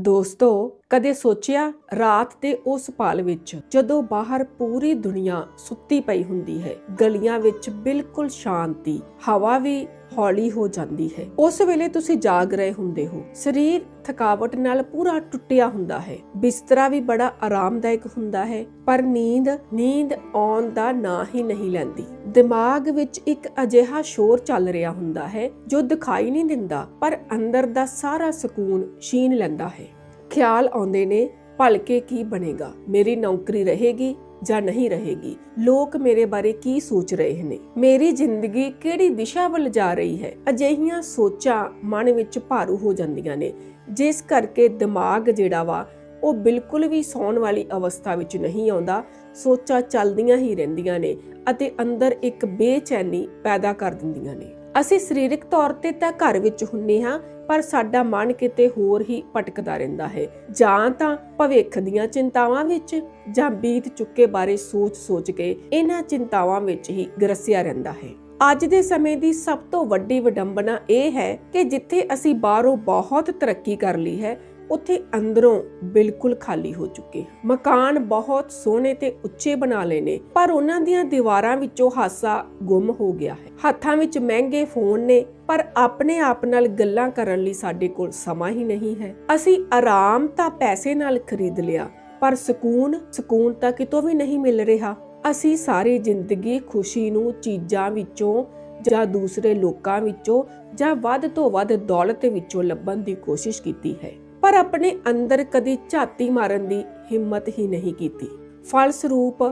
ਦੋਸਤੋ, ਕਦੇ ਸੋਚਿਆ ਰਾਤ ਦੇ ਉਸ ਪਲ ਵਿੱਚ ਜਦੋਂ ਬਾਹਰ ਪੂਰੀ ਦੁਨੀਆ ਸੁੱਤੀ ਪਈ ਹੁੰਦੀ ਹੈ, ਗਲੀਆਂ ਵਿੱਚ ਬਿਲਕੁਲ ਸ਼ਾਂਤੀ, ਹਵਾ ਵੀ ਹੌਲੀ ਹੋ ਜਾਂਦੀ ਹੈ। ਉਸ ਵੇਲੇ ਤੁਸੀਂ ਜਾਗ ਰਹੇ ਹੁੰਦੇ ਹੋ। ਸਰੀਰ ਥਕਾਵਟ ਨਾਲ ਪੂਰਾ ਟੁੱਟਿਆ ਹੁੰਦਾ ਹੈ। ਬਿਸਤਰਾ ਵੀ ਬੜਾ ਆਰਾਮਦਾਇਕ ਹੁੰਦਾ ਹੈ, ਪਰ ਨੀਂਦ ਨੀਂਦ ਆਉਣ ਦਾ ਨਾਂ ਹੀ ਨਹੀਂ ਲੈਂਦੀ। ਦਿਮਾਗ ਵਿੱਚ ਇੱਕ ਅਜਿਹਾ ਸ਼ੋਰ ਚੱਲ ਰਿਹਾ ਹੁੰਦਾ ਹੈ, ਜੋ ਦਿਖਾਈ ਨਹੀਂ ਦਿੰਦਾ, ਪਰ ਅੰਦਰ ਦਾ ਸਾਰਾ ਸਕੂਨ ਛੀਨ ਲੈਂਦਾ ਹੈ। ਖਿਆਲ ਆਉਂਦੇ ਨੇ, ਭਲਕੇ ਕੀ ਬਣੇਗਾ। ਮੇਰੀ ਨੌਕਰੀ ਰਹੇਗੀ। ਜਾਂ ਨਹੀਂ ਰਹੇਗੀ? ਲੋਕ ਮੇਰੇ ਬਾਰੇ ਕੀ ਸੋਚ ਰਹੇ ਨੇ? ਮੇਰੀ ਜ਼ਿੰਦਗੀ ਕਿਹੜੀ ਦਿਸ਼ਾ ਵੱਲ ਜਾ ਰਹੀ ਹੈ? ਅਜਿਹੀਆਂ ਸੋਚਾਂ ਮਨ ਵਿੱਚ ਭਾਰੂ ਹੋ ਜਾਂਦੀਆਂ ਨੇ। ਜਿਸ ਕਰਕੇ ਦਿਮਾਗ ਜਿਹੜਾ ਵਾ, ਉਹ ਬਿਲਕੁਲ ਵੀ ਸੌਣ ਵਾਲੀ ਅਵਸਥਾ ਵਿੱਚ ਨਹੀਂ ਆਉਂਦਾ। ਸੋਚਾਂ ਚੱਲਦੀਆਂ ਹੀ ਰਹਿੰਦੀਆਂ ਨੇ ਅਤੇ ਅੰਦਰ ਇੱਕ ਬੇਚੈਨੀ ਪੈਦਾ ਕਰ ਦਿੰਦੀਆਂ ਨੇ। ਅਸੀਂ ਸਰੀਰਕ ਤੌਰ ਤੇ ਤਾਂ ਘਰ ਵਿੱਚ ਹੁੰਨੇ ਹਾਂ ਪਰ ਸਾਡਾ ਮਨ ਕਿਤੇ ਹੋਰ ਹੀ ਭਟਕਦਾ ਰਹਿੰਦਾ ਹੈ। ਜਾਂ ਤਾਂ ਭਵਿੱਖ ਦੀਆਂ ਚਿੰਤਾਵਾਂ ਵਿੱਚ ਜਾਂ ਬੀਤ ਚੁੱਕੇ ਬਾਰੇ ਸੋਚ-ਸੋਚ ਕੇ ਇਹਨਾਂ ਚਿੰਤਾਵਾਂ ਵਿੱਚ ਹੀ ਗਰਸਿਆ ਰਹਿੰਦਾ ਹੈ। ਅੱਜ ਦੇ ਸਮੇਂ ਦੀ ਸਭ ਤੋਂ ਵੱਡੀ ਵਿਡੰਬਨਾ ਇਹ ਹੈ ਕਿ ਜਿੱਥੇ ਅਸੀਂ ਬਾਹਰੋਂ ਬਹੁਤ ਤਰੱਕੀ ਕਰ ਲਈ ਹੈ ਉੱਥੇ ਅੰਦਰੋਂ ਬਿਲਕੁਲ ਖਾਲੀ ਹੋ ਚੁੱਕੇ ਮਕਾਨ ਬਹੁਤ ਸੋਹਣੇ ਤੇ ਉੱਚੇ ਬਣਾ ਲਏ ਨੇ, ਪਰ ਉਹਨਾਂ ਦੀਆਂ ਦੀਵਾਰਾਂ ਵਿੱਚੋਂ ਹਾਸਾ ਗੁੰਮ ਹੋ ਗਿਆ ਹੈ। ਹੱਥਾਂ ਵਿੱਚ ਮਹਿੰਗੇ ਫੋਨ ਨੇ, ਪਰ ਆਪਣੇ ਆਪ ਨਾਲ ਗੱਲਾਂ ਕਰਨ ਲਈ ਸਾਡੇ ਕੋਲ ਸਮਾਂ ਹੀ ਨਹੀਂ ਹੈ। ਅਸੀਂ ਆਰਾਮ ਤਾਂ ਪੈਸੇ ਨਾਲ ਖਰੀਦ ਲਿਆ, ਪਰ ਸਕੂਨ ਸਕੂਨ ਤਾਂ ਕਿਤੋਂ ਵੀ ਨਹੀਂ ਮਿਲ ਰਿਹਾ। ਅਸੀਂ ਸਾਰੀ ਜ਼ਿੰਦਗੀ ਖੁਸ਼ੀ ਨੂੰ ਚੀਜ਼ਾਂ ਵਿੱਚੋਂ ਜਾਂ ਦੂਸਰੇ ਲੋਕਾਂ ਵਿੱਚੋਂ ਜਾਂ ਵੱਧ ਤੋਂ ਵੱਧ ਦੌਲਤ ਵਿੱਚੋਂ ਲੱਭਣ ਦੀ ਕੋਸ਼ਿਸ਼ ਕੀਤੀ ਹੈ। ਪਰ ਆਪਣੇ ਅੰਦਰ ਕਦੀ ਝਾਤੀ ਮਾਰਨ ਦੀ ਹਿੰਮਤ ਹੀ ਨਹੀਂ ਕੀਤੀ। ਫਲਸਰੂਪ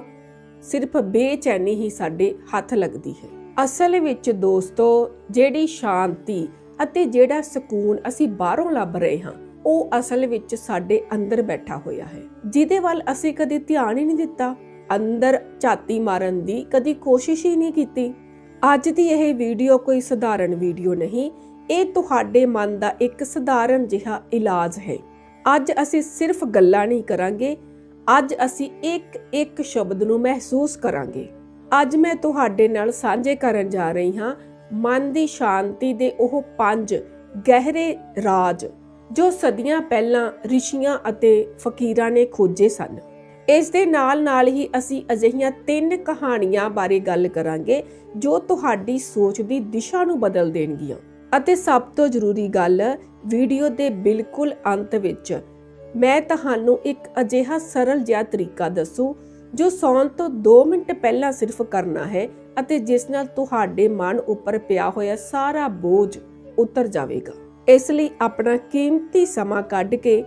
ਸਿਰਫ ਬੇਚੈਨੀ ਹੀ ਸਾਡੇ ਹੱਥ ਲੱਗਦੀ ਹੈ। ਅਸਲ ਵਿੱਚ ਦੋਸਤੋ, ਜਿਹੜੀ ਸ਼ਾਂਤੀ ਅਤੇ ਜਿਹੜਾ ਸਕੂਨ ਅਸੀਂ ਬਾਹਰੋਂ ਲੱਭ ਰਹੇ ਹਾਂ, ਉਹ ਅਸਲ ਵਿੱਚ ਸਾਡੇ ਅੰਦਰ ਬੈਠਾ ਹੋਇਆ ਹੈ। ਜਿਹਦੇ ਵੱਲ ਅਸੀਂ ਕਦੀ ਧਿਆਨ ਹੀ ਨਹੀਂ ਦਿੱਤਾ, ਅੰਦਰ ਝਾਤੀ ਮਾਰਨ ਦੀ ਕਦੀ ਕੋਸ਼ਿਸ਼ ਹੀ ਨਹੀਂ ਕੀਤੀ। ਅੱਜ ਦੀ ਇਹ ਵੀਡੀਓ ਕੋਈ ਸਧਾਰਨ ਵੀਡੀਓ ਨਹੀਂ ਇਹ ਤੁਹਾਡੇ ਮਨ ਦਾ ਇੱਕ ਸਧਾਰਨ ਜਿਹਾ ਇਲਾਜ ਹੈ। ਅੱਜ ਅਸੀਂ ਸਿਰਫ ਗੱਲਾਂ ਨਹੀਂ ਕਰਾਂਗੇ। ਅੱਜ ਅਸੀਂ ਇੱਕ ਇੱਕ ਸ਼ਬਦ ਨੂੰ ਮਹਿਸੂਸ ਕਰਾਂਗੇ। ਅੱਜ ਮੈਂ ਤੁਹਾਡੇ ਨਾਲ ਸਾਂਝੇ ਕਰਨ ਜਾ ਰਹੀ ਹਾਂ ਮਨ ਦੀ ਸ਼ਾਂਤੀ ਦੇ ਉਹ ਪੰਜ ਗਹਿਰੇ ਰਾਜ ਜੋ ਸਦੀਆਂ ਪਹਿਲਾਂ ਰਿਸ਼ੀਆਂ ਅਤੇ ਫਕੀਰਾਂ ਨੇ ਖੋਜੇ ਸਨ। ਇਸ ਦੇ ਨਾਲ ਨਾਲ ਹੀ ਅਸੀਂ ਅਜਿਹੀਆਂ ਤਿੰਨ ਕਹਾਣੀਆਂ ਬਾਰੇ ਗੱਲ ਕਰਾਂਗੇ ਜੋ ਤੁਹਾਡੀ ਸੋਚ ਦੀ ਦਿਸ਼ਾ ਨੂੰ ਬਦਲ ਦੇਣਗੀਆਂ। ਅਤੇ ਸਭ ਤੋਂ ਜ਼ਰੂਰੀ ਗੱਲ, ਵੀਡੀਓ ਦੇ ਬਿਲਕੁਲ ਅੰਤ ਵਿੱਚ, ਮੈਂ ਤੁਹਾਨੂੰ ਇੱਕ ਅਜਿਹਾ ਸਰਲ ਜਿਹਾ ਤਰੀਕਾ ਦੱਸੂ, ਜੋ ਸੌਣ ਤੋਂ 2 ਮਿੰਟ ਪਹਿਲਾਂ ਸਿਰਫ ਕਰਨਾ ਹੈ ਅਤੇ ਜਿਸ ਨਾਲ ਤੁਹਾਡੇ ਮਨ ਉੱਪਰ ਪਿਆ ਹੋਇਆ ਸਾਰਾ ਬੋਝ ਉਤਰ ਜਾਵੇਗਾ। ਇਸ ਲਈ ਆਪਣਾ ਕੀਮਤੀ ਸਮਾਂ ਕੱਢ ਕੇ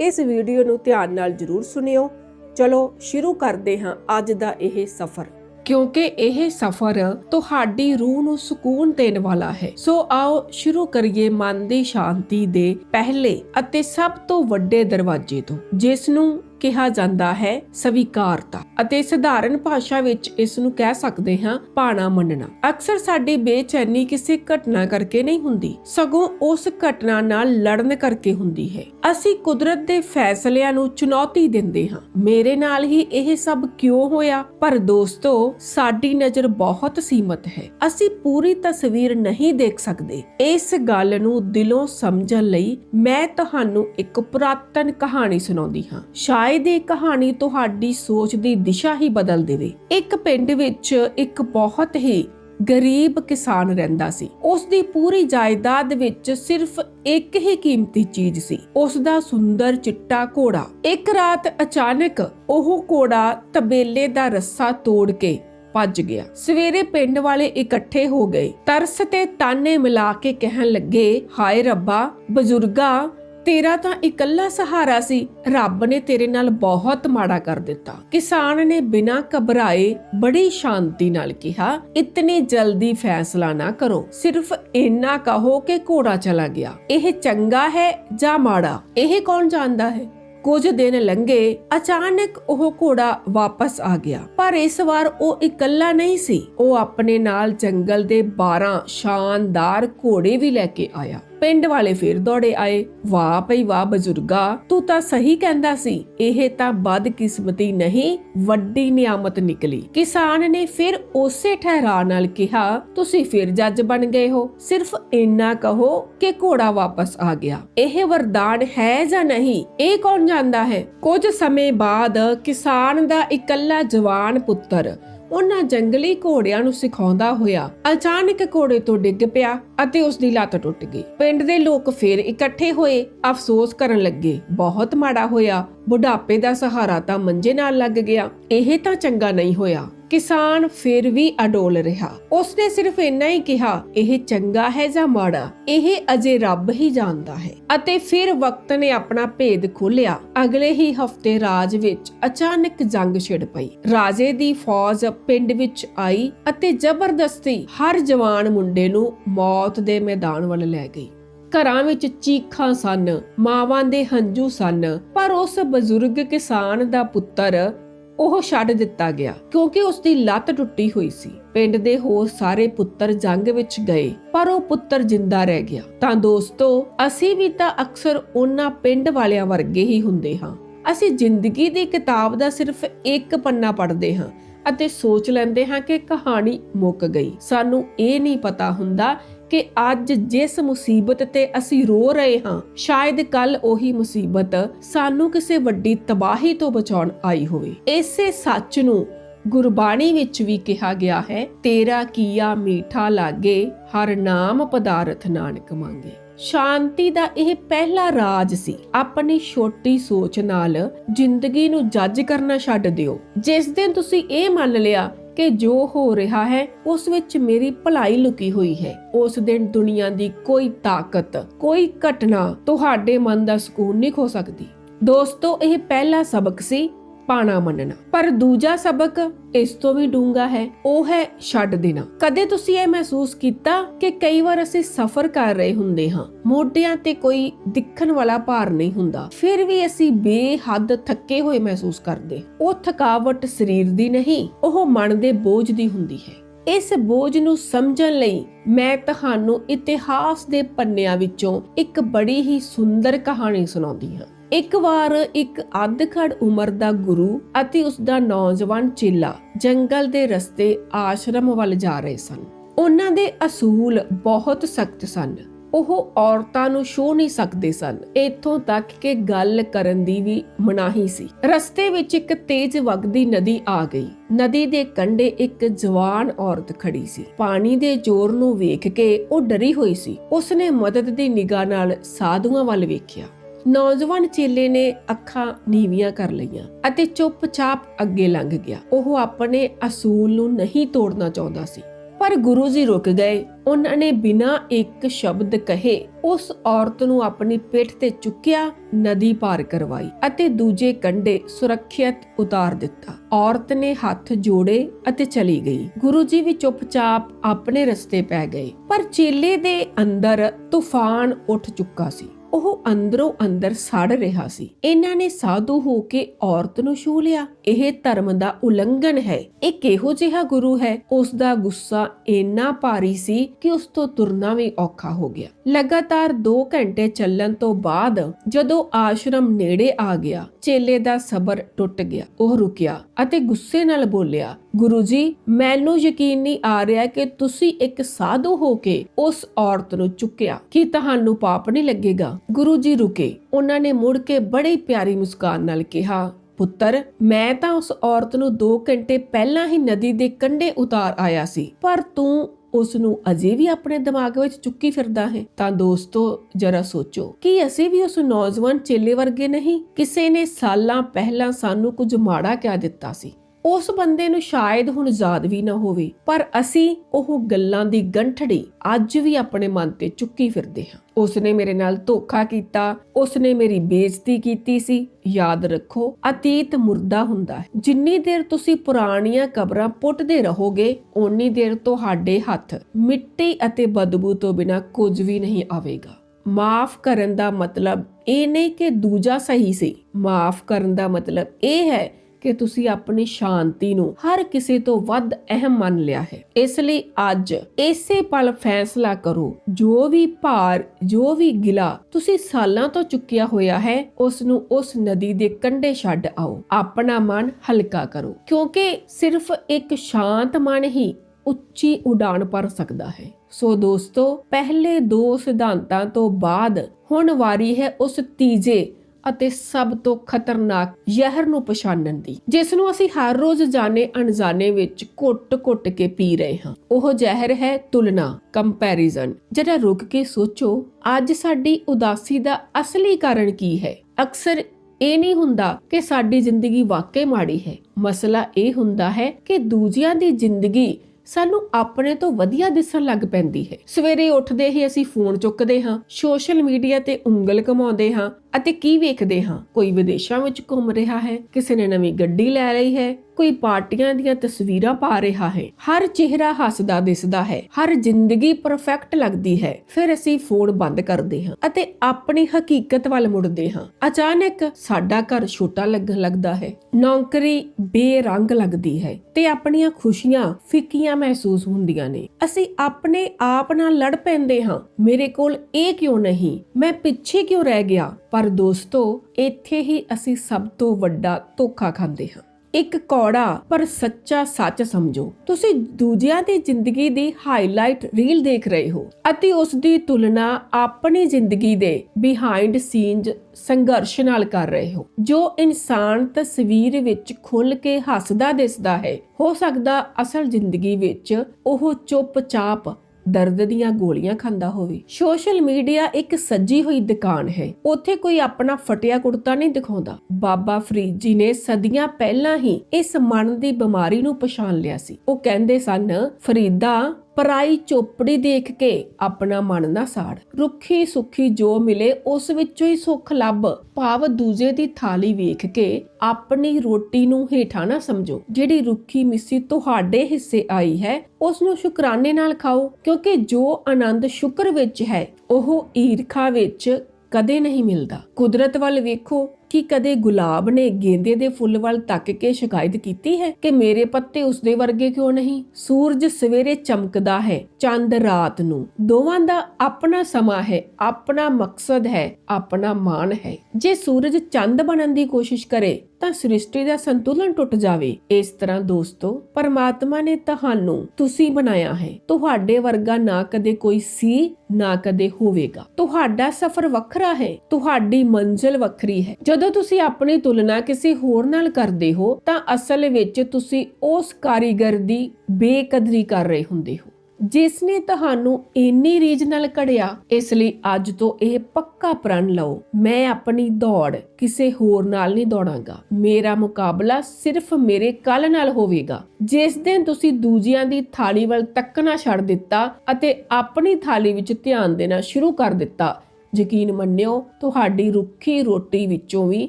ਇਸ ਵੀਡੀਓ ਨੂੰ ਧਿਆਨ ਨਾਲ ਜ਼ਰੂਰ ਸੁਣਿਓ। ਚਲੋ, ਸ਼ੁਰੂ ਕਰਦੇ ਹਾਂ ਅੱਜ ਦਾ ਇਹ ਸਫ਼ਰ। ਕਿਉਂਕਿ ਇਹ ਸਫ਼ਰ ਤੁਹਾਡੀ ਰੂਹ ਨੂੰ ਸਕੂਨ ਦੇਣ ਵਾਲਾ ਹੈ। ਸੋ ਆਓ ਸ਼ੁਰੂ ਕਰੀਏ ਮਨ ਦੀ ਸ਼ਾਂਤੀ ਦੇ ਪਹਿਲੇ ਅਤੇ ਸਭ ਤੋਂ ਵੱਡੇ ਦਰਵਾਜ਼ੇ ਤੋਂ, ਜਿਸ ਨੂੰ ਕਿਹਾ ਜਾਂਦਾ ਹੈ ਸਵੀਕਾਰਤਾ ਅਤੇ ਸਧਾਰਨ ਭਾਸ਼ਾ ਵਿੱਚ ਇਸ ਨੂੰ ਕਹਿ ਸਕਦੇ ਹਾਂ ਪਾਣਾ ਮੰਨਣਾ। ਅਕਸਰ ਸਾਡੀ ਬੇਚੈਨੀ ਕਿਸੇ ਘਟਨਾ ਕਰਕੇ ਨਹੀਂ ਹੁੰਦੀ, ਸਗੋਂ ਉਸ ਘਟਨਾ ਨਾਲ ਲੜਨ ਕਰਕੇ ਹੁੰਦੀ ਹੈ। ਅਸੀਂ ਕੁਦਰਤ ਦੇ ਫੈਸਲਿਆਂ ਨੂੰ ਚੁਣੌਤੀ ਦਿੰਦੇ ਹਾਂ। ਮੇਰੇ ਨਾਲ ਹੀ ਇਹ ਸਭ ਕਿਉਂ ਹੋਇਆ? ਪਰ ਦੋਸਤੋ, ਸਾਡੀ ਨਜ਼ਰ ਬਹੁਤ ਸੀਮਤ ਹੈ। ਅਸੀਂ ਪੂਰੀ ਤਸਵੀਰ ਨਹੀਂ ਦੇਖ ਸਕਦੇ। ਇਸ ਗੱਲ ਨੂੰ ਦਿਲੋਂ ਸਮਝਣ ਲਈ ਮੈਂ ਤੁਹਾਨੂੰ ਇੱਕ ਪੁਰਾਤਨ ਕਹਾਣੀ ਸੁਣਾਉਂਦੀ ਹਾਂ। ਸ਼ਾਇਦ ਇਹ ਕਹਾਣੀ ਤੁਹਾਡੀ ਸੋਚ ਦੀ ਦਿਸ਼ਾ ਹੀ ਬਦਲ ਦੇਵੇ। ਇੱਕ ਪਿੰਡ ਵਿੱਚ ਇੱਕ ਬਹੁਤ ਹੀ ਗਰੀਬ ਕਿਸਾਨ ਰਹਿੰਦਾ ਸੀ। ਉਸ ਦੀ ਪੂਰੀ ਜਾਇਦਾਦ ਵਿੱਚ ਸਿਰਫ ਇੱਕ ਹੀ ਕੀਮਤੀ ਚੀਜ਼ ਸੀ। ਉਸ ਦਾ ਸੁੰਦਰ ਚਿੱਟਾ ਘੋੜਾ। ਇੱਕ ਰਾਤ ਅਚਾਨਕ ਉਹ ਘੋੜਾ ਤਬੇਲੇ ਦਾ ਰੱਸਾ ਤੋੜ ਕੇ ਭੱਜ ਗਿਆ। ਸਵੇਰੇ ਪਿੰਡ ਵਾਲੇ ਇਕੱਠੇ ਹੋ ਗਏ। ਤਰਸ ਤੇ ਤਾਨੇ ਮਿਲਾ ਕੇ ਕਹਿਣ ਲੱਗੇ, ਹਾਏ ਰੱਬਾ, ਬਜ਼ੁਰਗਾ ਤੇਰਾ ਤਾਂ ਇਕੱਲਾ ਸਹਾਰਾ ਸੀ। ਰੱਬ ਨੇ ਤੇਰੇ ਨਾਲ ਬਹੁਤ ਮਾੜਾ ਕਰ ਦਿੱਤਾ। ਕਿਸਾਨ ਨੇ ਬਿਨਾਂ ਘਬਰਾਏ ਬੜੀ ਸ਼ਾਂਤੀ ਨਾਲ ਕਿਹਾ, ਇਤਨੀ ਜਲਦੀ ਫੈਸਲਾ ਨਾ ਕਰੋ। ਸਿਰਫ ਇੰਨਾ ਕਹੋ ਕਿ ਘੋੜਾ ਚਲਾ ਗਿਆ। ਇਹ ਚੰਗਾ ਹੈ ਜਾਂ ਮਾੜਾ? ਇਹ ਕੌਣ ਜਾਣਦਾ ਹੈ? ਕੁਝ ਦਿਨ ਲੰਘੇ, ਅਚਾਨਕ ਉਹ ਘੋੜਾ ਵਾਪਸ ਆ ਗਿਆ। ਪਰ ਇਸ ਵਾਰ ਉਹ ਇਕੱਲਾ ਨਹੀਂ ਸੀ। ਉਹ ਆਪਣੇ ਨਾਲ ਜੰਗਲ ਦੇ 12 ਸ਼ਾਨਦਾਰ ਘੋੜੇ ਵੀ ਲੈ ਕੇ ਆਇਆ। ਪਿੰਡ ਵਾਲੇ ਫੇਰ ਦੌੜੇ ਆਏ। ਵਾਹ ਭਈ ਵਾਹ ਬਜ਼ੁਰਗਾ, ਤੂੰ ਤਾਂ ਸਹੀ ਕਹਿੰਦਾ ਸੀ। ਇਹ ਤਾਂ ਬਦਕਿਸਮਤੀ ਨਹੀਂ, ਵੱਡੀ ਨਿਆਮਤ ਨਿਕਲੀ। ਕਿਸਾਨ ਨੇ ਫਿਰ ਉਸੇ ਠਹਿਰਾ ਨਾਲ ਕਿਹਾ, ਤੁਸੀਂ ਫਿਰ ਜੱਜ ਬਣ ਗਏ ਹੋ। ਸਿਰਫ ਇੰਨਾ ਕਹੋ ਕਿ ਘੋੜਾ ਵਾਪਸ ਆ ਗਿਆ। ਇਹ ਵਰਦਾਨ ਹੈ ਜਾਂ ਨਹੀਂ, ਇਹ ਕੌਣ ਜਾਣਦਾ ਹੈ? ਕੁਝ ਸਮੇਂ ਬਾਅਦ ਕਿਸਾਨ ਦਾ ਇਕੱਲਾ ਜਵਾਨ ਪੁੱਤਰ ਉਹਨਾਂ ਜੰਗਲੀ ਘੋੜਿਆਂ ਨੂੰ ਸਿਖਾਉਂਦਾ ਹੋਇਆ ਅਚਾਨਕ ਘੋੜੇ ਤੋਂ ਡਿੱਗ ਪਿਆ ਅਤੇ ਉਸ ਦੀ ਲੱਤ ਟੁੱਟ ਗਈ। ਪਿੰਡ ਦੇ ਲੋਕ ਫੇਰ ਇਕੱਠੇ ਹੋਏ ਅਫਸੋਸ ਕਰਨ ਲੱਗੇ। ਬਹੁਤ ਮਾੜਾ ਹੋਇਆ। ਬੁਢਾਪੇ ਦਾ ਸਹਾਰਾ ਤਾਂ ਮੰਜੇ ਨਾਲ ਲੱਗ ਗਿਆ। ਇਹ ਤਾਂ ਚੰਗਾ ਨਹੀਂ ਹੋਇਆ। ਕਿਸਾਨ ਫਿਰ ਵੀ ਅਡੋਲ ਰਿਹਾ। ਉਸਨੇ ਸਿਰਫ ਇੰਨਾ ਹੀ ਕਿਹਾ, ਇਹ ਚੰਗਾ ਹੈ ਜਾਂ ਮਾੜਾ? ਇਹ ਅਜੇ ਰੱਬ ਹੀ ਜਾਣਦਾ ਹੈ। ਅਤੇ ਫਿਰ ਵਕਤ ਨੇ ਆਪਣਾ ਭੇਦ ਖੋਲਿਆ ਅਗਲੇ ਹੀ ਹਫ਼ਤੇ ਰਾਜ ਵਿੱਚ ਅਚਾਨਕ ਜੰਗ ਛਿੜ ਪਈ। ਰਾਜੇ ਦੀ ਫੌਜ ਪਿੰਡ ਵਿੱਚ ਆਈ ਅਤੇ ਜ਼ਬਰਦਸਤੀ ਹਰ ਜਵਾਨ ਮੁੰਡੇ ਨੂੰ ਮੌਤ ਦੇ ਮੈਦਾਨ ਵੱਲ ਲੈ ਗਈ। ਘਰਾਂ ਵਿੱਚ ਚੀਖਾਂ ਸਨ, ਮਾਵਾਂ ਦੇ ਹੰਝੂ ਸਨ, ਪਰ ਉਸ ਬਜ਼ੁਰਗ ਕਿਸਾਨ ਦਾ ਪੁੱਤਰ ਉਹ ਛੱਡ ਦਿੱਤਾ ਗਿਆ ਕਿਉਂਕਿ ਉਸ ਦੀ ਲੱਤ ਟੁੱਟੀ ਹੋਈ ਸੀ। ਪਿੰਡ ਦੇ ਹੋਰ ਸਾਰੇ ਪੁੱਤਰ ਜੰਗ ਵਿੱਚ ਗਏ, ਪਰ ਉਹ ਪੁੱਤਰ ਜਿੰਦਾ ਰਹਿ ਗਿਆ। ਤਾਂ ਦੋਸਤੋ, ਅਸੀਂ ਵੀ ਤਾਂ ਅਕਸਰ ਉਹਨਾਂ ਪਿੰਡ ਵਾਲਿਆਂ ਵਰਗੇ ਹੀ ਹੁੰਦੇ ਹਾਂ। ਅਸੀਂ ਜ਼ਿੰਦਗੀ ਦੀ ਕਿਤਾਬ ਦਾ ਸਿਰਫ ਇੱਕ ਪੰਨਾ ਪੜ੍ਹਦੇ ਹਾਂ ਅਤੇ ਸੋਚ ਲੈਂਦੇ ਹਾਂ ਕਿ ਕਹਾਣੀ ਮੁੱਕ ਗਈ। ਸਾਨੂੰ ਇਹ ਨਹੀਂ ਪਤਾ ਹੁੰਦਾ ਕਿ ਅੱਜ ਜਿਸ ਮੁਸੀਬਤ ਤੇ ਅਸੀਂ ਰੋ ਰਹੇ ਹਾਂ, ਸ਼ਾਇਦ ਕੱਲ ਉਹੀ ਮੁਸੀਬਤ ਸਾਨੂੰ ਕਿਸੇ ਵੱਡੀ ਤਬਾਹੀ ਤੋਂ ਬਚਾਉਣ ਆਈ ਹੋਵੇ। ਇਸੇ ਸੱਚ ਨੂੰ ਗੁਰਬਾਣੀ ਵਿੱਚ ਵੀ ਕਿਹਾ ਗਿਆ ਹੈ, ਤੇਰਾ ਕੀਆ ਮੀਠਾ ਲਾਗੇ, ਹਰ ਨਾਮ ਪਦਾਰਥ ਨਾਨਕ ਮੰਗੇ। ਸ਼ਾਂਤੀ ਦਾ ਇਹ ਪਹਿਲਾ ਰਾਜ ਸੀ। ਆਪਣੀ ਛੋਟੀ ਸੋਚ ਨਾਲ ਜ਼ਿੰਦਗੀ ਨੂੰ ਜੱਜ ਕਰਨਾ ਛੱਡ ਦਿਓ। ਜਿਸ ਦਿਨ ਤੁਸੀਂ ਇਹ ਮੰਨ ਲਿਆ ਕਿ ਜੋ ਹੋ ਰਿਹਾ ਹੈ, ਉਸ ਵਿੱਚ ਮੇਰੀ ਭਲਾਈ ਲੁਕੀ ਹੋਈ ਹੈ। ਉਸ ਦਿਨ ਦੁਨੀਆ ਦੀ ਕੋਈ ਤਾਕਤ, ਕੋਈ ਘਟਨਾ ਤੁਹਾਡੇ ਮਨ ਦਾ ਸਕੂਨ ਨਹੀਂ ਖੋ ਸਕਦੀ। ਦੋਸਤੋ, ਇਹ ਪਹਿਲਾ ਸਬਕ ਸੀ ਪਾਣਾ ਮੰਨਣਾ। ਪਰ ਦੂਜਾ ਸਬਕ ਇਸ ਤੋਂ ਵੀ ਡੂੰਗਾ ਹੈ, ਉਹ ਹੈ ਛੱਡ ਦੇਣਾ। ਕਦੇ ਤੁਸੀਂ ਇਹ ਮਹਿਸੂਸ ਕੀਤਾ ਕਿ ਕਈ ਵਾਰ ਅਸੀਂ ਸਫ਼ਰ ਕਰ ਰਹੇ ਹੁੰਦੇ ਹਾਂ, ਮੋਢਿਆਂ ਤੇ ਕੋਈ ਦਿਖਣ ਵਾਲਾ ਭਾਰ ਨਹੀਂ ਹੁੰਦਾ, ਫਿਰ ਵੀ ਅਸੀਂ ਬੇਹੱਦ ਥੱਕੇ ਹੋਏ ਮਹਿਸੂਸ ਕਰਦੇ। ਉਹ ਥਕਾਵਟ ਸਰੀਰ ਦੀ ਨਹੀਂ, ਉਹ ਮਨ ਦੇ ਬੋਝ ਦੀ ਹੁੰਦੀ ਹੈ। ਇਸ ਬੋਝ ਨੂੰ ਸਮਝਣ ਲਈ ਮੈਂ ਤੁਹਾਨੂੰ ਇਤਿਹਾਸ ਦੇ ਪੰਨਿਆਂ ਵਿੱਚੋਂ ਇੱਕ ਬੜੀ ਹੀ ਸੁੰਦਰ ਕਹਾਣੀ ਸੁਣਾਉਂਦੀ ਹਾਂ। ਇੱਕ ਵਾਰ ਇੱਕ ਅੱਧਖੜ ਉਮਰ ਦਾ ਗੁਰੂ ਅਤੇ ਉਸ ਦਾ ਨੌਜਵਾਨ ਚੇਲਾ ਜੰਗਲ ਦੇ ਰਸਤੇ ਆਸ਼ਰਮ ਵੱਲ ਜਾ ਰਹੇ ਸਨ। ਉਹਨਾਂ ਦੇ ਅਸੂਲ ਬਹੁਤ ਸਖਤ ਸਨ। ਉਹ ਔਰਤਾਂ ਨੂੰ ਛੂਹ ਨਹੀਂ ਸਕਦੇ ਸਨ। ਇੱਥੋਂ ਤੱਕ ਕਿ ਗੱਲ ਕਰਨ ਦੀ ਵੀ ਮਨਾਹੀ ਸੀ। ਰਸਤੇ ਵਿੱਚ ਇੱਕ ਤੇਜ਼ ਵਗਦੀ ਨਦੀ ਆ ਗਈ। ਨਦੀ ਦੇ ਕੰਢੇ ਇੱਕ ਜਵਾਨ ਔਰਤ ਖੜੀ ਸੀ। ਪਾਣੀ ਦੇ ਜ਼ੋਰ ਨੂੰ ਵੇਖ ਕੇ ਉਹ ਡਰੀ ਹੋਈ ਸੀ। ਉਸਨੇ ਮਦਦ ਦੀ ਨਿਗਾਹ ਨਾਲ ਸਾਧੂਆਂ ਵੱਲ ਵੇਖਿਆ। ਨੌਜਵਾਨ ਚੇਲੇ ਨੇ ਅੱਖਾਂ ਨੀਵੀਆਂ ਕਰ ਲਈਆਂ ਅਤੇ ਚੁੱਪਚਾਪ ਅੱਗੇ ਲੰਘ ਗਿਆ। ਉਹ ਆਪਣੇ ਅਸੂਲ ਨੂੰ ਨਹੀਂ ਤੋੜਨਾ ਚਾਹੁੰਦਾ ਸੀ। ਪਰ ਗੁਰੂ ਜੀ ਰੁਕ ਗਏ। ਉਹਨਾਂ ਨੇ ਬਿਨਾਂ ਇੱਕ ਸ਼ਬਦ ਕਹੇ ਉਸ ਔਰਤ ਨੂੰ ਆਪਣੀ ਪਿੱਠ ਤੇ ਚੁੱਕਿਆ, ਨਦੀ ਪਾਰ ਕਰਵਾਈ ਅਤੇ ਦੂਜੇ ਕੰਢੇ ਸੁਰੱਖਿਅਤ ਉਤਾਰ ਦਿੱਤਾ। ਔਰਤ ਨੇ ਹੱਥ ਜੋੜੇ ਅਤੇ ਚਲੀ ਗਈ। ਗੁਰੂ ਜੀ ਵੀ ਚੁੱਪਚਾਪ ਆਪਣੇ ਰਸਤੇ ਪੈ ਗਏ। ਪਰ ਚੇਲੇ ਦੇ ਅੰਦਰ ਤੂਫਾਨ ਉੱਠ ਚੁੱਕਾ ਸੀ। ਉਹ ਅੰਦਰੋਂ ਅੰਦਰ ਸੜ ਰਿਹਾ ਸੀ। ਇਹਨਾਂ ਨੇ ਸਾਧੂ ਹੋ ਕੇ ਔਰਤ ਨੂੰ ਛੂ ਲਿਆ। ਇਹ ਧਰਮ ਦਾ ਉਲੰਘਣ ਹੈ। ਇਹ ਕਿਹੋ ਜਿਹਾ ਗੁਰੂ ਹੈ? ਉਸ ਦਾ ਗੁੱਸਾ ਇੰਨਾ ਭਾਰੀ ਸੀ ਕਿ ਉਸ ਤੋਂ ਤੁਰਨਾ ਵੀ ਔਖਾ ਹੋ ਗਿਆ। ਲਗਾਤਾਰ 2 ਘੰਟੇ ਚੱਲਣ ਤੋਂ ਬਾਅਦ ਜਦੋਂ ਆਸ਼ਰਮ ਨੇੜੇ ਆ ਗਿਆ, ਚੇਲੇ ਦਾ ਸਬਰ ਟੁੱਟ ਗਿਆ। ਉਹ ਰੁਕਿਆ ਅਤੇ ਗੁੱਸੇ ਨਾਲ ਬੋਲਿਆ ਗੁਰੂ ਜੀ, ਮੈਨੂੰ ਯਕੀਨ ਨਹੀਂ ਆ ਰਿਹਾ ਕਿ ਤੁਸੀਂ ਇੱਕ ਸਾਧੂ ਹੋ ਕੇ ਉਸ ਔਰਤ ਨੂੰ ਚੁੱਕਿਆ। ਕੀ ਤੁਹਾਨੂੰ ਪਾਪ ਨਹੀਂ ਲੱਗੇਗਾ? ਗੁਰੂ ਜੀ ਰੁਕੇ। ਉਹਨਾਂ ਨੇ ਮੁੜ ਕੇ ਬੜੀ ਪਿਆਰੀ ਮੁਸਕਾਨ ਨਾਲ ਕਿਹਾ, ਪੁੱਤਰ, ਮੈਂ ਤਾਂ ਉਸ ਔਰਤ ਨੂੰ 2 ਘੰਟੇ ਪਹਿਲਾਂ ਹੀ ਨਦੀ ਦੇ ਕੰਢੇ ਉਤਾਰ ਆਇਆ ਸੀ, ਪਰ ਤੂੰ ਉਸ ਨੂੰ ਅਜੇ ਵੀ ਆਪਣੇ ਦਿਮਾਗ ਵਿੱਚ ਚੁੱਕੀ ਫਿਰਦਾ ਹੈ। ਤਾਂ ਦੋਸਤੋ, ਜਰਾ ਸੋਚੋ, ਕਿ ਅਸੀਂ ਵੀ ਉਸ ਨੌਜਵਾਨ ਚੇਲੇ ਵਰਗੇ ਨਹੀਂ? ਕਿਸੇ ਨੇ ਸਾਲਾਂ ਪਹਿਲਾਂ ਸਾਨੂੰ ਕੁਝ ਮਾੜਾ ਕਹਿ ਦਿੱਤਾ ਸੀ। ਉਸ ਬੰਦੇ ਨੂੰ ਸ਼ਾਇਦ ਹੁਣ ਯਾਦ ਵੀ ਨਾ ਹੋਵੇ, ਪਰ ਅਸੀਂ ਉਹ ਗੱਲਾਂ ਦੀ ਗੰਠੜੀ ਅੱਜ ਵੀ ਆਪਣੇ ਮਨ ਤੇ ਚੁੱਕੀ ਫਿਰਦੇ ਹਾਂ। ਉਸਨੇ ਮੇਰੇ ਨਾਲ ਧੋਖਾ ਕੀਤਾ, ਉਸਨੇ ਮੇਰੀ ਬੇਇੱਜ਼ਤੀ ਕੀਤੀ ਸੀ, ਯਾਦ ਰੱਖੋ, ਅਤੀਤ ਮੁਰਦਾ ਹੁੰਦਾ ਹੈ। ਜਿੰਨੀ ਦੇਰ ਤੁਸੀਂ ਪੁਰਾਣੀਆਂ ਕਬਰਾਂ ਪੁੱਟਦੇ ਰਹੋਗੇ, ਓਨੀ ਦੇਰ ਤੁਹਾਡੇ ਹੱਥ ਮਿੱਟੀ ਅਤੇ ਬਦਬੂ ਤੋਂ ਬਿਨਾ ਕੁਝ ਵੀ ਨਹੀਂ ਆਵੇਗਾ। ਮਾਫ ਕਰਨ ਦਾ ਮਤਲਬ ਇਹ ਨਹੀਂ ਕਿ ਦੂਜਾ ਸਹੀ ਸੀ। ਮਾਫ ਕਰਨ ਦਾ ਮਤਲਬ ਇਹ ਹੈ ਕਿ ਤੁਸੀਂ ਆਪਣੀ ਸ਼ਾਂਤੀ ਨੂੰ ਹਰ ਕਿਸੇ ਤੋਂ ਵੱਧ ਅਹਿਮ ਮੰਨ ਲਿਆ ਹੈ। ਇਸ ਲਈ ਅੱਜ ਇਸੇ ਪਲ ਫੈਸਲਾ ਕਰੋ, ਜੋ ਵੀ ਭਾਰ, ਜੋ ਵੀ ਗਿਲਾ ਤੁਸੀਂ ਸਾਲਾਂ ਤੋਂ ਚੁੱਕਿਆ ਹੋਇਆ ਹੈ ਉਸ ਨੂੰ ਉਸ ਨਦੀ ਦੇ ਕੰਢੇ ਛੱਡ ਆਓ। ਆਪਣਾ ਮਨ ਹਲਕਾ ਕਰੋ, ਕਿਉਂਕਿ ਸਿਰਫ ਇੱਕ ਸ਼ਾਂਤ ਮਨ ਹੀ ਉੱਚੀ ਉਡਾਨ ਭਰ ਸਕਦਾ ਹੈ। ਸੋ ਦੋਸਤੋ, ਪਹਿਲੇ ਦੋ ਸਿਧਾਂਤਾਂ ਤੋਂ ਬਾਅਦ ਹੁਣ ਵਾਰੀ ਹੈ ਉਸ ਤੀਜੇ ਅਤੇ ਸਭ ਤੋਂ ਖਤਰਨਾਕ ਜ਼ਹਿਰ ਨੂੰ ਪਛਾਣਨ ਦੀ, ਜਿਸ ਨੂੰ ਅਸੀਂ ਹਰ ਰੋਜ਼ ਜਾਣੇ ਅਣਜਾਣੇ ਵਿੱਚ ਘੁੱਟ-ਘੁੱਟ ਕੇ ਪੀ ਰਹੇ ਹਾਂ। ਉਹ ਜ਼ਹਿਰ ਹੈ ਤੁਲਨਾ ਕੰਪੈਰੀਜ਼ਨ ਜਰਾ ਰੁਕ ਕੇ ਸੋਚੋ, ਅੱਜ ਸਾਡੀ ਉਦਾਸੀ ਦਾ ਅਸਲੀ ਕਾਰਨ ਕੀ ਹੈ? ਅਕਸਰ ਇਹ ਨਹੀਂ ਹੁੰਦਾ ਕਿ ਸਾਡੀ ਜ਼ਿੰਦਗੀ ਵਾਕਈ ਮਾੜੀ ਹੈ। ਮਸਲਾ ਇਹ ਹੁੰਦਾ ਹੈ ਕਿ ਦੂਜਿਆਂ ਦੀ ਜ਼ਿੰਦਗੀ ਸਾਨੂੰ ਆਪਣੇ ਤੋਂ ਵਧੀਆ ਦਿਸਣ ਲੱਗ ਪੈਂਦੀ ਹੈ। ਸਵੇਰੇ ਉੱਠਦੇ ਹੀ ਅਸੀਂ ਫੋਨ ਚੁੱਕਦੇ ਹਾਂ, ਸੋਸ਼ਲ ਮੀਡੀਆ ਤੇ ਉਂਗਲ ਘਮਾਉਂਦੇ ਹਾਂ ਅਤੇ ਕੀ ਵੇਖਦੇ ਹਾਂ? ਕੋਈ ਵਿਦੇਸ਼ਾਂ ਵਿੱਚ ਘੁੰਮ ਰਿਹਾ ਹੈ, ਕਿਸੇ ਨੇ ਨਵੀਂ ਗੱਡੀ ਲੈ ਲਈ ਹੈ ਕੋਈ ਪਾਰਟੀਆਂ ਦੀਆਂ ਤਸਵੀਰਾਂ ਪਾ ਰਿਹਾ ਹੈ। ਹਰ ਚਿਹਰਾ ਹੱਸਦਾ ਦਿਸਦਾ ਹੈ। ਹਰ ਜ਼ਿੰਦਗੀ ਪਰਫੈਕਟ ਲੱਗਦੀ ਹੈ। ਫਿਰ ਅਸੀਂ ਫੋਨ ਬੰਦ ਕਰਦੇ ਹਾਂ ਅਤੇ ਆਪਣੀ ਹਕੀਕਤ ਵੱਲ ਮੁੜਦੇ ਹਾਂ। ਅਚਾਨਕ ਸਾਡਾ ਘਰ ਛੋਟਾ ਲੱਗਣ ਲੱਗਦਾ ਹੈ। ਨੌਕਰੀ ਬੇਰੰਗ ਲੱਗਦੀ ਹੈ ਤੇ ਆਪਣੀਆਂ ਖੁਸ਼ੀਆਂ ਫਿੱਕੀਆਂ ਮਹਿਸੂਸ ਹੁੰਦੀਆਂ ਨੇ। ਅਸੀਂ ਆਪਣੇ ਆਪ ਨਾਲ ਲੜ ਪੈਂਦੇ ਹਾਂ। ਮੇਰੇ ਕੋਲ ਇਹ ਕਿਉਂ ਨਹੀਂ? ਮੈਂ ਪਿੱਛੇ ਕਿਉਂ ਰਹਿ ਗਿਆ? ਪਰ ਦੋਸਤੋ, ਇੱਥੇ ਹੀ ਅਸੀਂ ਸਭ ਤੋਂ ਵੱਡਾ ਧੋਖਾ ਖਾਂਦੇ ਹਾਂ। ਇੱਕ ਕੌੜਾ, ਪਰ ਸੱਚਾ ਸੱਚ ਸਮਝੋ। ਤੁਸੀਂ ਦੂਜਿਆਂ ਦੀ ਜ਼ਿੰਦਗੀ ਦੀ ਹਾਈਲਾਈਟ ਰੀਲ ਦੇਖ ਰਹੇ ਹੋ ਅਤੇ ਉਸ ਦੀ ਤੁਲਨਾ ਆਪਣੀ ਜ਼ਿੰਦਗੀ ਦੇ ਬਿਹਾਈਂਡ ਸੀਨਸ ਸੰਘਰਸ਼ ਨਾਲ ਕਰ ਰਹੇ ਹੋ। ਜੋ ਇਨਸਾਨ ਤਸਵੀਰ ਵਿੱਚ ਖੁੱਲ ਕੇ ਹੱਸਦਾ ਦਿਸਦਾ ਹੈ, ਹੋ ਸਕਦਾ ਅਸਲ ਜ਼ਿੰਦਗੀ ਵਿੱਚ ਉਹ ਚੁੱਪਚਾਪ ਦਰਦ ਦੀਆਂ ਗੋਲੀਆਂ ਖਾਂਦਾ ਹੋਵੇ। ਸੋਸ਼ਲ ਮੀਡੀਆ ਇੱਕ ਸੱਜੀ ਹੋਈ ਦੁਕਾਨ ਹੈ। ਉੱਥੇ ਕੋਈ ਆਪਣਾ ਫਟਿਆ ਕੁੜਤਾ ਨਹੀਂ ਦਿਖਾਉਂਦਾ। ਬਾਬਾ ਫਰੀਦ ਜੀ ਨੇ ਸਦੀਆਂ ਪਹਿਲਾਂ ਹੀ ਇਸ ਮਨ ਦੀ ਬਿਮਾਰੀ ਨੂੰ ਪਛਾਣ ਲਿਆ ਸੀ। ਉਹ ਕਹਿੰਦੇ ਸਨ, ਫਰੀਦਾ ਪਰਾਈ ਚੋਪੜੀ ਦੇਖ ਕੇ ਆਪਣਾ ਮਨ ਨਾ ਸਾੜ। ਰੁੱਖੀ ਸੁੱਖੀ ਜੋ ਮਿਲੇ ਉਸ ਵਿੱਚੋਂ ਹੀ ਸੁੱਖ ਲੱਭ। ਭਾਵ ਦੂਜੇ ਦੀ ਥਾਲੀ ਵੇਖ ਕੇ ਆਪਣੀ ਰੋਟੀ ਨੂੰ ਹੇਠਾਂ ਨਾ ਸਮਝੋ। ਜਿਹੜੀ ਰੁੱਖੀ ਮਿੱਸੀ ਤੁਹਾਡੇ ਹਿੱਸੇ ਆਈ ਹੈ, ਉਸ ਨੂੰ ਸ਼ੁਕਰਾਨੇ ਨਾਲ ਖਾਓ, ਕਿਉਂਕਿ ਜੋ ਆਨੰਦ ਸ਼ੁਕਰ ਵਿੱਚ ਹੈ, ਉਹ ਈਰਖਾ ਵਿੱਚ ਕਦੇ ਨਹੀਂ ਮਿਲਦਾ। ਕੁਦਰਤ ਵੱਲ ਵੇਖੋ ਕਿ ਕਦੇ ਗੁਲਾਬ ਨੇ ਗੇਂਦੇ ਦੇ ਫੁੱਲ ਵੱਲ ਤੱਕ ਕੇ ਸ਼ਿਕਾਇਤ ਕੀਤੀ ਹੈ ਕਿ ਮੇਰੇ ਪੱਤੇ ਉਸਦੇ ਵਰਗੇ ਕਿਉਂ ਨਹੀਂ? ਸੂਰਜ ਸਵੇਰੇ ਚਮਕਦਾ ਹੈ, ਚੰਦ ਰਾਤ ਨੂੰ। ਦੋਵਾਂ ਦਾ ਆਪਣਾ ਸਮਾਂ ਹੈ, ਆਪਣਾ ਮਕਸਦ ਹੈ, ਆਪਣਾ ਮਾਣ ਹੈ। ਜੇ ਸੂਰਜ ਚੰਦ ਬਣਨ ਦੀ ਕੋਸ਼ਿਸ਼ ਕਰੇ ਤਾਂ ਸ੍ਰਿਸ਼ਟੀ ਦਾ ਸੰਤੁਲਨ ਟੁੱਟ ਜਾਵੇ। ਇਸ ਤਰ੍ਹਾਂ ਦੋਸਤੋ, ਪਰਮਾਤਮਾ ਨੇ ਤੁਹਾਨੂੰ ਤੁਸੀਂ ਬਣਾਇਆ ਹੈ। ਤੁਹਾਡੇ ਵਰਗਾ ਨਾ ਕਦੇ ਕੋਈ ਸੀ, ਨਾ ਕਦੇ ਹੋਵੇਗਾ। ਤੁਹਾਡਾ ਸਫ਼ਰ ਵੱਖਰਾ ਹੈ, ਤੁਹਾਡੀ ਮੰਜ਼ਿਲ ਵੱਖਰੀ ਹੈ। ਜਦੋਂ ਤੁਸੀਂ ਆਪਣੀ ਤੁਲਨਾ ਕਿਸੇ ਹੋਰ ਨਾਲ ਕਰਦੇ ਹੋ, ਤਾਂ ਅਸਲ ਵਿੱਚ ਤੁਸੀਂ ਉਸ ਕਾਰੀਗਰ ਦੀ ਬੇਕਦਰੀ ਕਰ ਰਹੇ ਹੁੰਦੇ ਹੋ। ਜਿਸ ਨੇ ਤੁਹਾਨੂੰ ਇੰਨੀ ਰੀਝ ਨਾਲ ਘੜਿਆ, ਇਸ ਲਈ ਅੱਜ ਤੋਂ ਇਹ ਪੱਕਾ ਪ੍ਰਣ ਲਓ। ਮੈਂ ਆਪਣੀ ਦੌੜ ਕਿਸੇ ਹੋਰ ਨਾਲ ਨਹੀਂ ਦੌੜਾਂਗਾ। ਮੇਰਾ ਮੁਕਾਬਲਾ ਸਿਰਫ ਮੇਰੇ ਕੱਲ ਨਾਲ ਹੋਵੇਗਾ। ਜਿਸ ਦਿਨ ਤੁਸੀਂ ਦੂਜਿਆਂ ਦੀ ਥਾਲੀ ਵੱਲ ਤੱਕਣਾ ਛੱਡ ਦਿੱਤਾ ਅਤੇ ਆਪਣੀ ਥਾਲੀ ਵਿੱਚ ਧਿਆਨ ਦੇਣਾ ਸ਼ੁਰੂ ਕਰ ਦਿੱਤਾ, ਯਕੀਨ ਮੰਨਿਓ, ਤੁਹਾਡੀ ਰੁੱਖੀ ਰੋਟੀ ਵਿੱਚੋਂ ਵੀ